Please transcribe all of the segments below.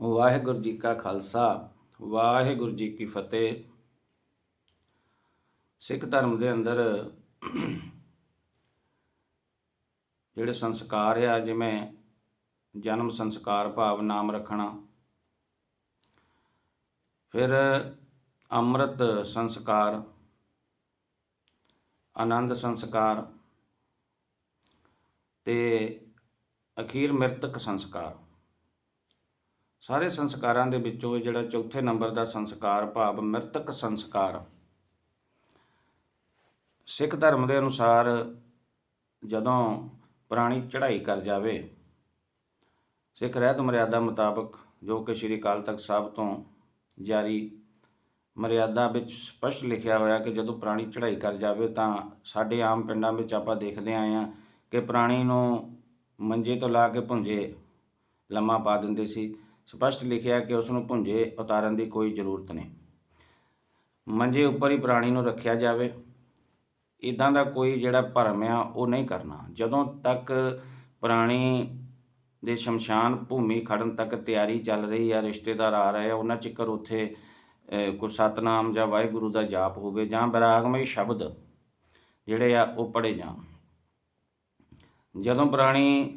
ਵਾਹਿਗੁਰੂ ਜੀ ਕਾ ਖਾਲਸਾ, ਵਾਹਿਗੁਰੂ ਜੀ ਕੀ ਫਤਿਹ। ਸਿੱਖ ਧਰਮ ਦੇ ਅੰਦਰ ਜਿਹੜੇ ਸੰਸਕਾਰ ਆ, ਜਿਵੇਂ ਜਨਮ ਸੰਸਕਾਰ ਭਾਵ ਨਾਮ ਰੱਖਣਾ, ਫਿਰ ਅੰਮ੍ਰਿਤ ਸੰਸਕਾਰ, ਆਨੰਦ ਸੰਸਕਾਰ ਤੇ ਅਖੀਰ ਮ੍ਰਿਤਕ ਸੰਸਕਾਰ। ਸਾਰੇ ਸੰਸਕਾਰਾਂ ਦੇ ਵਿੱਚੋਂ ਇਹ ਜਿਹੜਾ ਚੌਥੇ ਨੰਬਰ ਦਾ ਸੰਸਕਾਰ, ਭਾਵ ਮ੍ਰਿਤਕ ਸੰਸਕਾਰ। ਸਿੱਖ ਧਰਮ ਦੇ ਅਨੁਸਾਰ ਜਦੋਂ ਪੁਰਾਣੀ ਚੜ੍ਹਾਈ ਕਰ ਜਾਵੇ, ਸਿੱਖ ਰਹਿਤ ਮਰਿਆਦਾ ਮੁਤਾਬਕ ਜੋ ਕਿ ਸ੍ਰੀ ਅਕਾਲ ਤਖਤ ਸਾਹਿਬ ਤੋਂ ਜਾਰੀ ਮਰਿਆਦਾ ਵਿੱਚ ਸਪਸ਼ਟ ਲਿਖਿਆ ਹੋਇਆ ਕਿ ਜਦੋਂ ਪੁਰਾਣੀ ਚੜ੍ਹਾਈ ਕਰ ਜਾਵੇ ਤਾਂ ਸਾਡੇ ਆਮ ਪਿੰਡਾਂ ਵਿੱਚ ਆਪਾਂ ਦੇਖਦੇ ਆਏ ਹਾਂ ਕਿ ਪੁਰਾਣੀ ਨੂੰ ਮੰਜੇ ਤੋਂ ਲਾ ਕੇ ਭੁੰਜੇ ਲੰਮਾ ਪਾ ਦਿੰਦੇ ਸੀ। ਸਪਸ਼ਟ ਲਿਖਿਆ ਕਿ ਉਸ ਨੂੰ ਭੁੰਜੇ ਉਤਾਰਨ ਦੀ ਕੋਈ ਜ਼ਰੂਰਤ ਨਹੀਂ। ਮੰਜੇ ਉੱਪਰ ਹੀ ਪ੍ਰਾਣੀ ਨੂੰ ਰੱਖਿਆ ਜਾਵੇ। ਇਦਾਂ ਦਾ ਕੋਈ ਜਿਹੜਾ ਭਰਮ ਆ ਉਹ ਨਹੀਂ ਕਰਨਾ। ਜਦੋਂ ਤੱਕ ਪ੍ਰਾਣੀ ਦੇ ਸ਼ਮਸ਼ਾਨ ਭੂਮੀ ਖੜਨ ਤੱਕ ਤਿਆਰੀ ਚੱਲ ਰਹੀ ਆ ਰਿਸ਼ਤੇਦਾਰ ਆ ਰਹੇ ਆ ਉਹਨਾਂ ਚਿਕਰ ਉੱਥੇ ਅਹ, ਕੋਈ ਸਤਨਾਮ ਜਾਂ ਵਾਹਿਗੁਰੂ ਦਾ ਜਾਪ ਹੋਵੇ ਜਾਂ ਬਰਾਗਮਈ ਸ਼ਬਦ ਜਿਹੜੇ ਆ ਉਹ ਪੜੇ ਜਾਣ। ਜਦੋਂ ਪ੍ਰਾਣੀ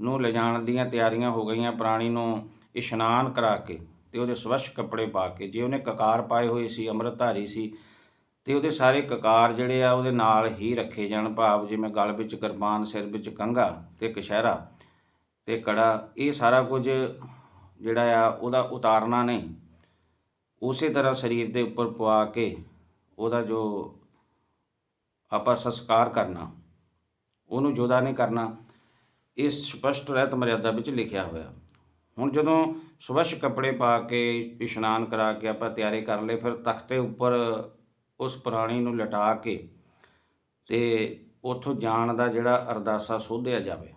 ਨੂੰ ਲਿਜਾਣ ਦੀਆਂ ਤਿਆਰੀਆਂ ਹੋ ਗਈਆਂ ਪ੍ਰਾਣੀ ਨੂੰ ਇਸ਼ਨਾਨ ਕਰਾ ਕੇ ਤੇ ਉਹਦੇ ਸਵੱਛ ਕੱਪੜੇ ਪਾ ਕੇ, ਜੇ ਉਹਨੇ ਕਕਾਰ ਪਾਏ ਹੋਏ ਸੀ, ਅੰਮ੍ਰਿਤਧਾਰੀ ਸੀ, ਤੇ ਉਹਦੇ ਸਾਰੇ ਕਕਾਰ ਜਿਹੜੇ ਆ ਉਹਦੇ ਨਾਲ ਹੀ ਰੱਖੇ ਜਾਣ। ਭਾਵ ਜਿਵੇਂ ਗਲ ਵਿੱਚ ਕਿਰਪਾਨ ਸਿਰ ਵਿੱਚ ਕੰਘਾ ਤੇ ਕਸ਼ਹਿਰਾ ਤੇ ਕੜਾ, ਇਹ ਸਾਰਾ ਕੁਝ ਜਿਹੜਾ ਆ ਉਹਦਾ ਉਤਾਰਨਾ ਨਹੀਂ। ਉਸੇ ਤਰ੍ਹਾਂ ਸਰੀਰ ਦੇ ਉੱਪਰ ਪਵਾ ਕੇ ਉਹਦਾ ਜੋ ਆਪਾਂ ਸੰਸਕਾਰ ਕਰਨਾ, ਉਹਨੂੰ ਜੋਦਾ ਨਹੀਂ ਕਰਨਾ, ਇਹ ਸਪਸ਼ਟ ਰਹਿਤ ਮਰਿਆਦਾ ਵਿੱਚ ਲਿਖਿਆ ਹੋਇਆ। ਹੁਣ ਜਦੋਂ ਸਵੱਛ ਕੱਪੜੇ ਪਾ ਕੇ ਇਸ਼ਨਾਨ ਕਰਾ ਕੇ ਆਪਾਂ ਤਿਆਰੀ ਕਰ ਲਏ, ਫਿਰ ਤਖਤੇ ਉੱਪਰ ਉਸ ਪ੍ਰਾਣੀ ਨੂੰ ਲਟਾ ਕੇ ਤੇ ਉੱਥੋਂ ਜਾਣ ਦਾ ਜਿਹੜਾ ਅਰਦਾਸਾ ਸੋਧਿਆ ਜਾਵੇ।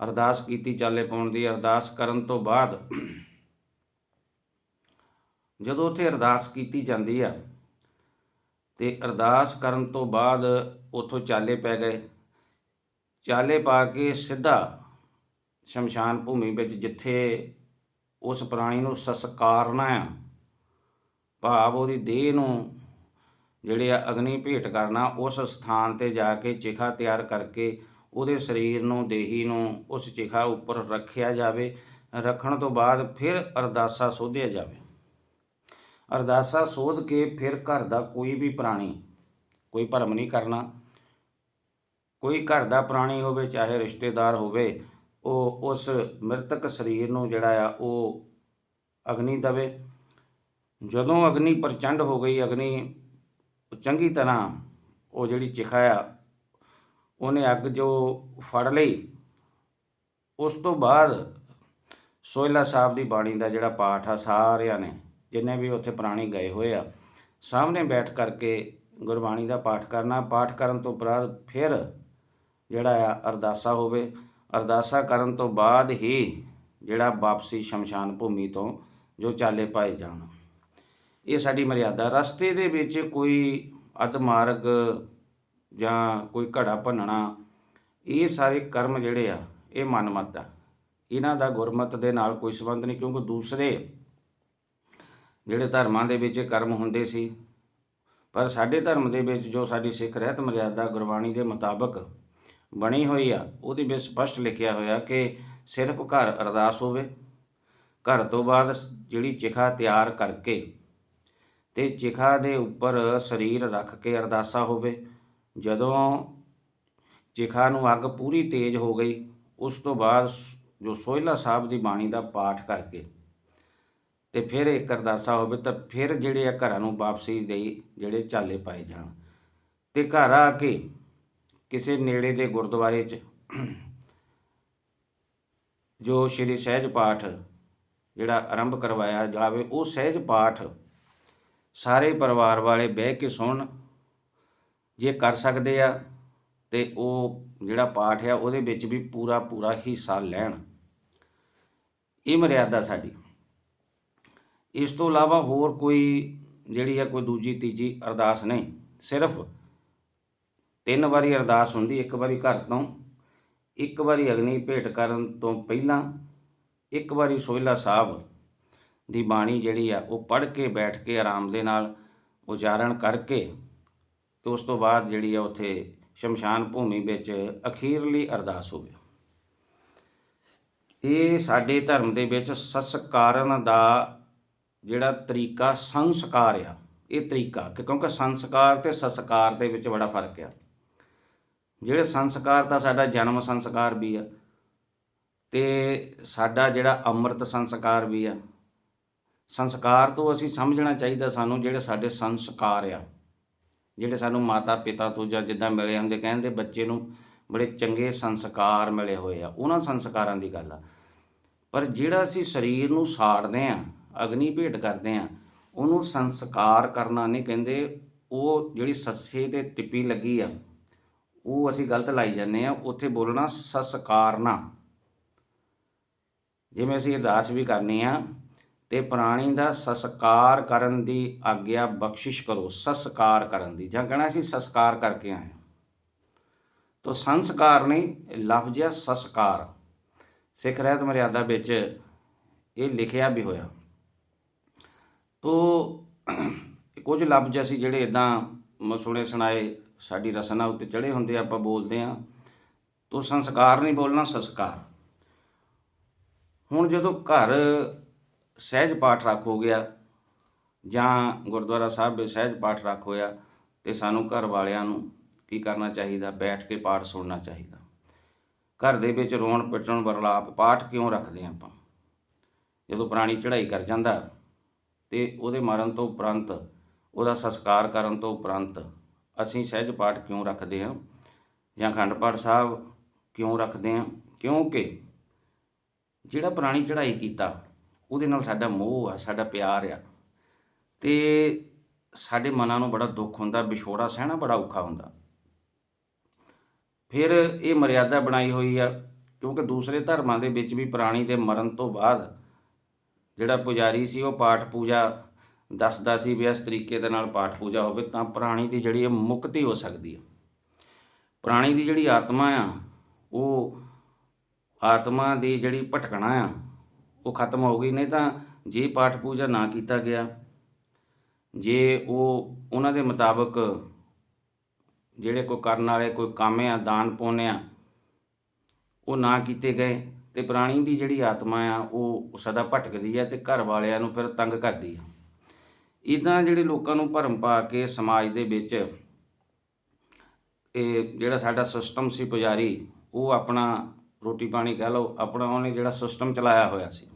ਅਰਦਾਸ ਕੀਤੀ ਚਾਲੇ ਪਾਉਣ ਦੀ, ਅਰਦਾਸ ਕਰਨ ਤੋਂ ਬਾਅਦ ਜਦੋਂ ਉੱਥੇ ਅਰਦਾਸ ਕੀਤੀ ਜਾਂਦੀ ਆ ਤੇ ਅਰਦਾਸ ਕਰਨ ਤੋਂ ਬਾਅਦ ਉੱਥੋਂ ਚਾਲੇ ਪੈ ਗਏ। ਚਾਲੇ ਪਾ ਕੇ ਸਿੱਧਾ ਸ਼ਮਸ਼ਾਨ ਭੂਮੀ ਵਿੱਚ ਜਿੱਥੇ ਉਸ ਪ੍ਰਾਣੀ ਨੂੰ ਸੰਸਕਾਰਨਾ ਆ, ਭਾਵ ਉਹਦੀ ਦੇਹ ਨੂੰ ਜਿਹੜੇ ਆ ਅਗਨੀ ਭੇਟ ਕਰਨਾ, ਉਸ ਸਥਾਨ ਤੇ ਜਾ ਕੇ ਚਿਖਾ ਤਿਆਰ ਕਰਕੇ ਉਹਦੇ ਸਰੀਰ ਨੂੰ, ਦੇਹੀ ਨੂੰ ਉਸ ਚਿਖਾ ਉੱਪਰ ਰੱਖਿਆ ਜਾਵੇ। ਰੱਖਣ ਤੋਂ ਬਾਅਦ ਫਿਰ ਅਰਦਾਸਾ ਸੋਧਿਆ ਜਾਵੇ। ਅਰਦਾਸਾ ਸੋਧ ਕੇ ਫਿਰ ਘਰ ਦਾ ਕੋਈ ਵੀ ਪ੍ਰਾਣੀ, ਕੋਈ ਭਰਮ ਨਹੀਂ ਕਰਨਾ। ਕੋਈ ਘਰ ਦਾ ਪ੍ਰਾਣੀ ਹੋਵੇ, ਚਾਹੇ ਰਿਸ਼ਤੇਦਾਰ ਹੋਵੇ ਉਹ ਉਸ ਮ੍ਰਿਤਕ ਸਰੀਰ ਨੂੰ ਜਿਹੜਾ ਆ ਉਹ ਅਗਨੀ ਦਵੇ। ਜਦੋਂ ਅਗਨੀ ਪ੍ਰਚੰਡ ਹੋ ਗਈ, ਅਗਨੀ ਚੰਗੀ ਤਰ੍ਹਾਂ ਉਹ ਜਿਹੜੀ ਚਿਖਾ ਆ, ਉਹਨੇ ਅੱਗ ਜੋ ਫੜ ਲਈ, ਉਸ ਤੋਂ ਬਾਅਦ ਸੋਇਲਾ ਸਾਹਿਬ ਦੀ ਬਾਣੀ ਦਾ ਜਿਹੜਾ ਪਾਠ ਆ, ਸਾਰਿਆਂ ਨੇ ਜਿੰਨੇ ਵੀ ਉੱਥੇ ਪ੍ਰਾਣੀ ਗਏ ਹੋਏ ਆ, ਸਾਹਮਣੇ ਬੈਠ ਕਰਕੇ ਗੁਰਬਾਣੀ ਦਾ ਪਾਠ ਕਰਨਾ। ਪਾਠ ਕਰਨ ਤੋਂ ਬਾਅਦ ਫਿਰ ਜਿਹੜਾ ਆ ਅਰਦਾਸਾ ਹੋਵੇ ਅਰਦਾਸਾ ਕਰਨ ਤੋਂ ਬਾਅਦ ਹੀ ਜਿਹੜਾ ਵਾਪਸੀ ਸ਼ਮਸ਼ਾਨ ਭੂਮੀ ਤੋਂ ਜੋ ਚਾਲੇ ਪਾਏ ਜਾਣ। ਇਹ ਸਾਡੀ ਮਰਿਆਦਾ। ਰਸਤੇ ਦੇ ਵਿੱਚ ਕੋਈ ਅਧ ਮਾਰਗ ਜਾਂ ਕੋਈ ਘੜਾ ਭੰਨਣਾ, ਇਹ ਸਾਰੇ ਕਰਮ ਜਿਹੜੇ ਆ, ਇਹ ਮਨਮਤ ਆ। ਇਹਨਾਂ ਦਾ ਗੁਰਮਤ ਦੇ ਨਾਲ ਕੋਈ ਸੰਬੰਧ ਨਹੀਂ, ਕਿਉਂਕਿ ਦੂਸਰੇ ਜਿਹੜੇ ਧਰਮਾਂ ਦੇ ਵਿੱਚ ਕਰਮ ਹੁੰਦੇ ਸੀ, ਪਰ ਸਾਡੇ ਧਰਮ ਦੇ ਵਿੱਚ ਜੋ ਸਾਡੀ ਸਿੱਖ ਰਹਿਤ ਮਰਿਆਦਾ ਗੁਰਬਾਣੀ ਦੇ ਮੁਤਾਬਕ ਬਣੀ ਹੋਈ ਆ, ਉਹਦੇ ਵਿੱਚ ਸਪਸ਼ਟ ਲਿਖਿਆ ਹੋਇਆ ਕਿ ਸਿਰਫ ਘਰ ਅਰਦਾਸ ਹੋਵੇ। ਘਰ ਤੋਂ ਬਾਅਦ ਜਿਹੜੀ ਚਿਖਾ ਤਿਆਰ ਕਰਕੇ ਤੇ ਚਿਖਾ ਦੇ ਉੱਪਰ ਸਰੀਰ ਰੱਖ ਕੇ ਅਰਦਾਸਾ ਹੋਵੇ। ਜਦੋਂ ਚਿਖਾ ਨੂੰ ਅੱਗ ਪੂਰੀ ਤੇਜ਼ ਹੋ ਗਈ, ਉਸ ਤੋਂ ਬਾਅਦ ਜੋ ਸੋਹਿਲਾ ਸਾਹਿਬ ਦੀ ਬਾਣੀ ਦਾ ਪਾਠ ਕਰਕੇ ਤੇ ਫਿਰ ਇੱਕ ਅਰਦਾਸਾ ਹੋਵੇ ਤਾਂ ਫਿਰ ਜਿਹੜੇ ਆ ਘਰਾਂ ਨੂੰ ਵਾਪਸੀ ਦੇ ਜਿਹੜੇ ਚਾਲੇ ਪਾਏ ਜਾਣ। ਤੇ ਘਰ ਆ ਕੇ ਕਿਸੇ ਨੇੜੇ ਦੇ ਗੁਰਦੁਆਰੇ 'ਚ ਜੋ ਸ਼੍ਰੀ ਸਹਿਜ ਪਾਠ ਜਿਹੜਾ ਆਰੰਭ ਕਰਵਾਇਆ ਜਾਵੇ, ਉਹ ਸਹਿਜ ਪਾਠ ਸਾਰੇ ਪਰਿਵਾਰ ਵਾਲੇ ਬਹਿ ਕੇ ਸੁਣਨ, ਜੇ ਕਰ ਸਕਦੇ ਆ ਤੇ ਉਹ ਜਿਹੜਾ ਪਾਠ ਆ ਉਹਦੇ ਵਿੱਚ ਵੀ ਪੂਰਾ ਪੂਰਾ ਹਿੱਸਾ ਲੈਣ। ਇਹ ਮਰਿਆਦਾ ਸਾਡੀ। ਇਸ ਤੋਂ ਇਲਾਵਾ ਹੋਰ ਕੋਈ ਜਿਹੜੀ ਆ ਕੋਈ ਦੂਜੀ ਤੀਜੀ ਅਰਦਾਸ ਨਹੀਂ, ਸਿਰਫ ਤਿੰਨ ਵਾਰੀ ਅਰਦਾਸ ਹੁੰਦੀ, ਇੱਕ ਵਾਰੀ ਘਰ ਤੋਂ, ਇੱਕ ਵਾਰੀ ਅਗਨੀ ਭੇਟ ਕਰਨ ਤੋਂ ਪਹਿਲਾਂ, ਇੱਕ ਵਾਰੀ ਸੋਹਿਲਾ ਸਾਹਿਬ ਦੀ ਬਾਣੀ ਜਿਹੜੀ ਆ, ਉਹ ਪੜ੍ਹ ਕੇ ਬੈਠ ਕੇ ਆਰਾਮ ਦੇ ਨਾਲ ਉਚਾਰਨ ਕਰਕੇ ਤੇ ਉਸ ਤੋਂ ਬਾਅਦ ਜਿਹੜੀ ਆ ਉੱਥੇ ਸ਼ਮਸ਼ਾਨ ਭੂਮੀ ਵਿੱਚ ਅਖੀਰਲੀ ਅਰਦਾਸ ਹੋਵੇ ਇਹ ਸਾਡੇ ਧਰਮ ਦੇ ਵਿੱਚ ਸੰਸਕਾਰਨ ਦਾ ਜਿਹੜਾ ਤਰੀਕਾ ਸੰਸਕਾਰ ਆ, ਇਹ ਤਰੀਕਾ ਕਿ ਕਿਉਂਕਿ ਸੰਸਕਾਰ ਤੇ ਸੰਸਕਾਰ ਦੇ ਵਿੱਚ ਬੜਾ ਫ਼ਰਕ ਆ। ਜਿਹੜੇ ਸੰਸਕਾਰ ਤਾਂ ਸਾਡਾ ਜਨਮ ਸੰਸਕਾਰ ਵੀ ਆ ਤੇ ਸਾਡਾ ਜਿਹੜਾ ਅੰਮ੍ਰਿਤ ਸੰਸਕਾਰ ਵੀ ਆ। ਸੰਸਕਾਰ ਤੋਂ ਅਸੀਂ ਸਮਝਣਾ ਚਾਹੀਦਾ ਸਾਨੂੰ ਜਿਹੜੇ ਸਾਡੇ ਸੰਸਕਾਰ ਆ। ਜਿਹੜੇ ਸਾਨੂੰ ਮਾਤਾ ਪਿਤਾ ਤੋਂ ਜਾਂ ਜਿੱਦਾਂ ਮਿਲੇ ਹੁੰਦੇ ਕਹਿੰਦੇ ਬੱਚੇ ਨੂੰ ਬੜੇ ਚੰਗੇ ਸੰਸਕਾਰ ਮਿਲੇ ਹੋਏ ਆ, ਉਹਨਾਂ ਸੰਸਕਾਰਾਂ ਦੀ ਗੱਲ ਆ। ਪਰ ਜਿਹੜਾ ਅਸੀਂ ਸਰੀਰ ਨੂੰ ਸਾੜਦੇ ਆ, ਅਗਨੀ ਭੇਟ ਕਰਦੇ ਆ, ਉਹਨੂੰ ਸੰਸਕਾਰ ਕਰਨਾ ਨਹੀਂ ਕਹਿੰਦੇ, ਉਹ ਜਿਹੜੀ ਸੱਸੇ ਤੇ ਟਿੱਪੀ ਲੱਗੀ ਆ ਉਹ ਅਸੀਂ ਗਲਤ ਲਾਈ ਜਾਂਦੇ ਆ ਉੱਥੇ ਬੋਲਣਾ ਸਸਕਾਰਨਾ ਜਿਵੇਂ ਅਸੀਂ ਅਰਦਾਸ ਵੀ ਕਰਨੀ ਆ, ਤੇ ਪ੍ਰਾਣੀ ਦਾ ਸਸਕਾਰ ਕਰਨ ਦੀ ਆਗਿਆ ਬਖਸ਼ਿਸ਼ ਕਰੋ, ਸਸਕਾਰ ਕਰਨ ਦੀ। ਜਾਂ ਕਹਣਾ ਅਸੀਂ ਸਸਕਾਰ ਕਰਕੇ ਆਏ ਤੋ ਸੰਸਕਾਰ ਨਹੀਂ ਲਫ਼ਜ਼ ਹੈ ਸਸਕਾਰ। ਸਿੱਖ ਰਹਿਤ ਮਰਿਆਦਾ ਵਿੱਚ ਇਹ ਲਿਖਿਆ ਵੀ ਹੋਇਆ। ਤੋ ਕੁਝ ਲਫ਼ਜ਼ ਅਸੀਂ ਜਿਹੜੇ ਇਦਾਂ ਸੁਣੇ ਸੁਣਾਏ ਸਾਡੀ ਰਸਨਾ ਉੱਤੇ ਚੜੇ ਹੁੰਦੇ ਆਪਾਂ ਬੋਲਦੇ ਆ। ਤੋ ਸੰਸਕਾਰ ਨਹੀਂ ਬੋਲਣਾ, ਸੰਸਕਾਰ। ਹੁਣ ਜਦੋਂ ਘਰ ਸਹਿਜ ਪਾਠ ਰੱਖ ਹੋ ਗਿਆ, ਜਾਂ ਗੁਰਦੁਆਰਾ ਸਾਹਿਬ ਵਿੱਚ ਸਹਿਜ ਪਾਠ ਰੱਖ ਹੋਇਆ, ਤੇ ਸਾਨੂੰ ਘਰ ਵਾਲਿਆਂ ਨੂੰ ਕੀ ਕਰਨਾ ਚਾਹੀਦਾ? ਬੈਠ ਕੇ ਪਾਠ ਸੁਣਨਾ ਚਾਹੀਦਾ। ਘਰ ਦੇ ਵਿੱਚ ਰੋਣ ਪਿੱਟਣ, ਵਰਲਾਪ, ਪਾਠ ਕਿਉਂ ਰੱਖਦੇ ਹਾਂ ਆਪਾਂ? ਜਦੋਂ ਪ੍ਰਾਣੀ ਚੜ੍ਹਾਈ ਕਰ ਜਾਂਦਾ, ਤੇ ਉਹਦੇ ਮਰਨ ਤੋਂ ਉਪਰੰਤ, ਉਹਦਾ ਸੰਸਕਾਰ ਕਰਨ ਤੋਂ ਉਪਰੰਤ ਅਸੀਂ ਸਹਿਜ ਪਾਠ ਕਿਉਂ ਰੱਖਦੇ ਹਾਂ? ਜਾਂ ਅਖੰਡ ਪਾਠ ਸਾਹਿਬ ਕਿਉਂ ਰੱਖਦੇ ਹਾਂ? ਕਿਉਂਕਿ ਜਿਹੜਾ ਪ੍ਰਾਣੀ ਚੜ੍ਹਾਈ ਕੀਤਾ, ਉਹਦੇ ਨਾਲ ਸਾਡਾ ਮੋਹ ਆ, ਸਾਡਾ ਪਿਆਰ ਆ। ਤੇ ਸਾਡੇ ਮਨਾਂ ਨੂੰ ਬੜਾ ਦੁੱਖ ਹੁੰਦਾ, ਵਿਛੋੜਾ ਸਹਿਣਾ ਬੜਾ ਔਖਾ ਹੁੰਦਾ। ਫਿਰ ਇਹ ਮਰਿਆਦਾ ਬਣਾਈ ਹੋਈ ਆ, ਕਿਉਂਕਿ ਦੂਸਰੇ ਧਰਮਾਂ ਦੇ ਵਿੱਚ ਵੀ ਪ੍ਰਾਣੀ ਦੇ ਮਰਨ ਤੋਂ ਬਾਅਦ ਜਿਹੜਾ ਪੁਜਾਰੀ ਸੀ, ਉਹ ਪਾਠ ਪੂਜਾ ਦੱਸਦਾ ਸੀ ਵੀ ਇਸ ਤਰੀਕੇ ਦੇ ਨਾਲ ਪਾਠ ਪੂਜਾ ਹੋਵੇ ਤਾਂ ਪ੍ਰਾਣੀ ਦੀ ਜਿਹੜੀ ਇਹ ਮੁਕਤੀ ਹੋ ਸਕਦੀ ਹੈ। ਪ੍ਰਾਣੀ ਦੀ ਜਿਹੜੀ ਆਤਮਾ ਆ, ਉਹ ਆਤਮਾ ਦੀ ਜਿਹੜੀ ਭਟਕਣਾ ਆ, ਉਹ ਖਤਮ ਹੋ ਗਈ ਨਹੀਂ ਤਾਂ ਜੇ ਪਾਠ ਪੂਜਾ ਨਾ ਕੀਤਾ ਗਿਆ, ਜੇ ਉਹ ਉਹਨਾਂ ਦੇ ਮੁਤਾਬਕ ਜਿਹੜੇ ਕੋਈ ਕਰਨ ਵਾਲੇ, ਕੋਈ ਕੰਮ ਆ, ਦਾਨ ਪੁੰਨ ਆ, ਉਹ ਨਾ ਕੀਤੇ ਗਏ, ਤੇ ਪ੍ਰਾਣੀ ਦੀ ਜਿਹੜੀ ਆਤਮਾ ਆ, ਉਹ ਸਦਾ ਭਟਕਦੀ ਹੈ ਤੇ ਘਰ ਵਾਲਿਆਂ ਨੂੰ ਫਿਰ ਤੰਗ ਕਰਦੀ ਹੈ ਇਦਾਂ ਜਿਹੜੇ ਲੋਕਾਂ ਨੂੰ ਭਰਮ ਪਾ ਕੇ ਸਮਾਜ ਦੇ ਵਿੱਚ ਇਹ ਜਿਹੜਾ ਸਾਡਾ ਸਿਸਟਮ ਸੀ ਪੁਜਾਰੀ, ਉਹ ਆਪਣਾ ਰੋਟੀ ਪਾਣੀ ਕਹਿ ਲਓ, ਆਪਣਾ ਉਹਨੇ ਜਿਹੜਾ ਸਿਸਟਮ ਚਲਾਇਆ ਹੋਇਆ ਸੀ।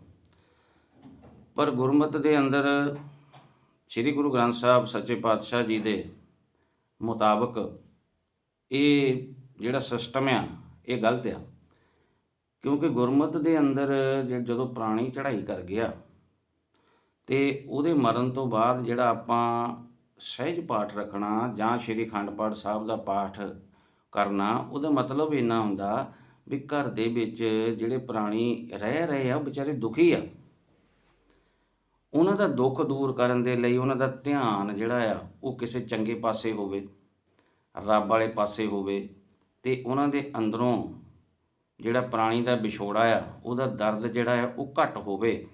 ਪਰ ਗੁਰਮਤ ਦੇ ਅੰਦਰ ਸ੍ਰੀ ਗੁਰੂ ਗ੍ਰੰਥ ਸਾਹਿਬ ਸੱਚੇ ਪਾਤਸ਼ਾਹ ਜੀ ਦੇ ਮੁਤਾਬਕ ਇਹ ਜਿਹੜਾ ਸਿਸਟਮ ਆ, ਇਹ ਗਲਤ ਆ। ਕਿਉਂਕਿ ਗੁਰਮਤ ਦੇ ਅੰਦਰ ਜਦੋਂ ਪ੍ਰਾਣੀ ਚੜ੍ਹਾਈ ਕਰ ਗਿਆ ਤੇ ਉਹਦੇ ਮਰਨ ਤੋਂ ਬਾਅਦ ਜਿਹੜਾ ਆਪਾਂ ਸਹਿਜ ਪਾਠ ਰੱਖਣਾ ਜਾਂ ਸ਼੍ਰੀ ਅਖੰਡ ਪਾਠ ਸਾਹਿਬ ਦਾ ਪਾਠ ਕਰਨਾ, ਉਹਦਾ ਮਤਲਬ ਇੰਨਾ ਹੁੰਦਾ ਵੀ ਘਰ ਦੇ ਵਿੱਚ ਜਿਹੜੇ ਪ੍ਰਾਣੀ ਰਹਿ ਰਹੇ ਆ, ਉਹ ਵਿਚਾਰੇ ਦੁਖੀ ਆ। ਉਹਨਾਂ ਦਾ ਦੁੱਖ ਦੂਰ ਕਰਨ ਦੇ ਲਈ ਉਹਨਾਂ ਦਾ ਧਿਆਨ ਜਿਹੜਾ ਆ, ਉਹ ਕਿਸੇ ਚੰਗੇ ਪਾਸੇ ਹੋਵੇ, ਰੱਬ ਵਾਲੇ ਪਾਸੇ ਹੋਵੇ ਤੇ ਉਹਨਾਂ ਦੇ ਅੰਦਰੋਂ ਜਿਹੜਾ ਪ੍ਰਾਣੀ ਦਾ ਵਿਛੋੜਾ ਆ, ਉਹਦਾ ਦਰਦ ਜਿਹੜਾ ਆ, ਉਹ ਘਟ ਹੋਵੇ।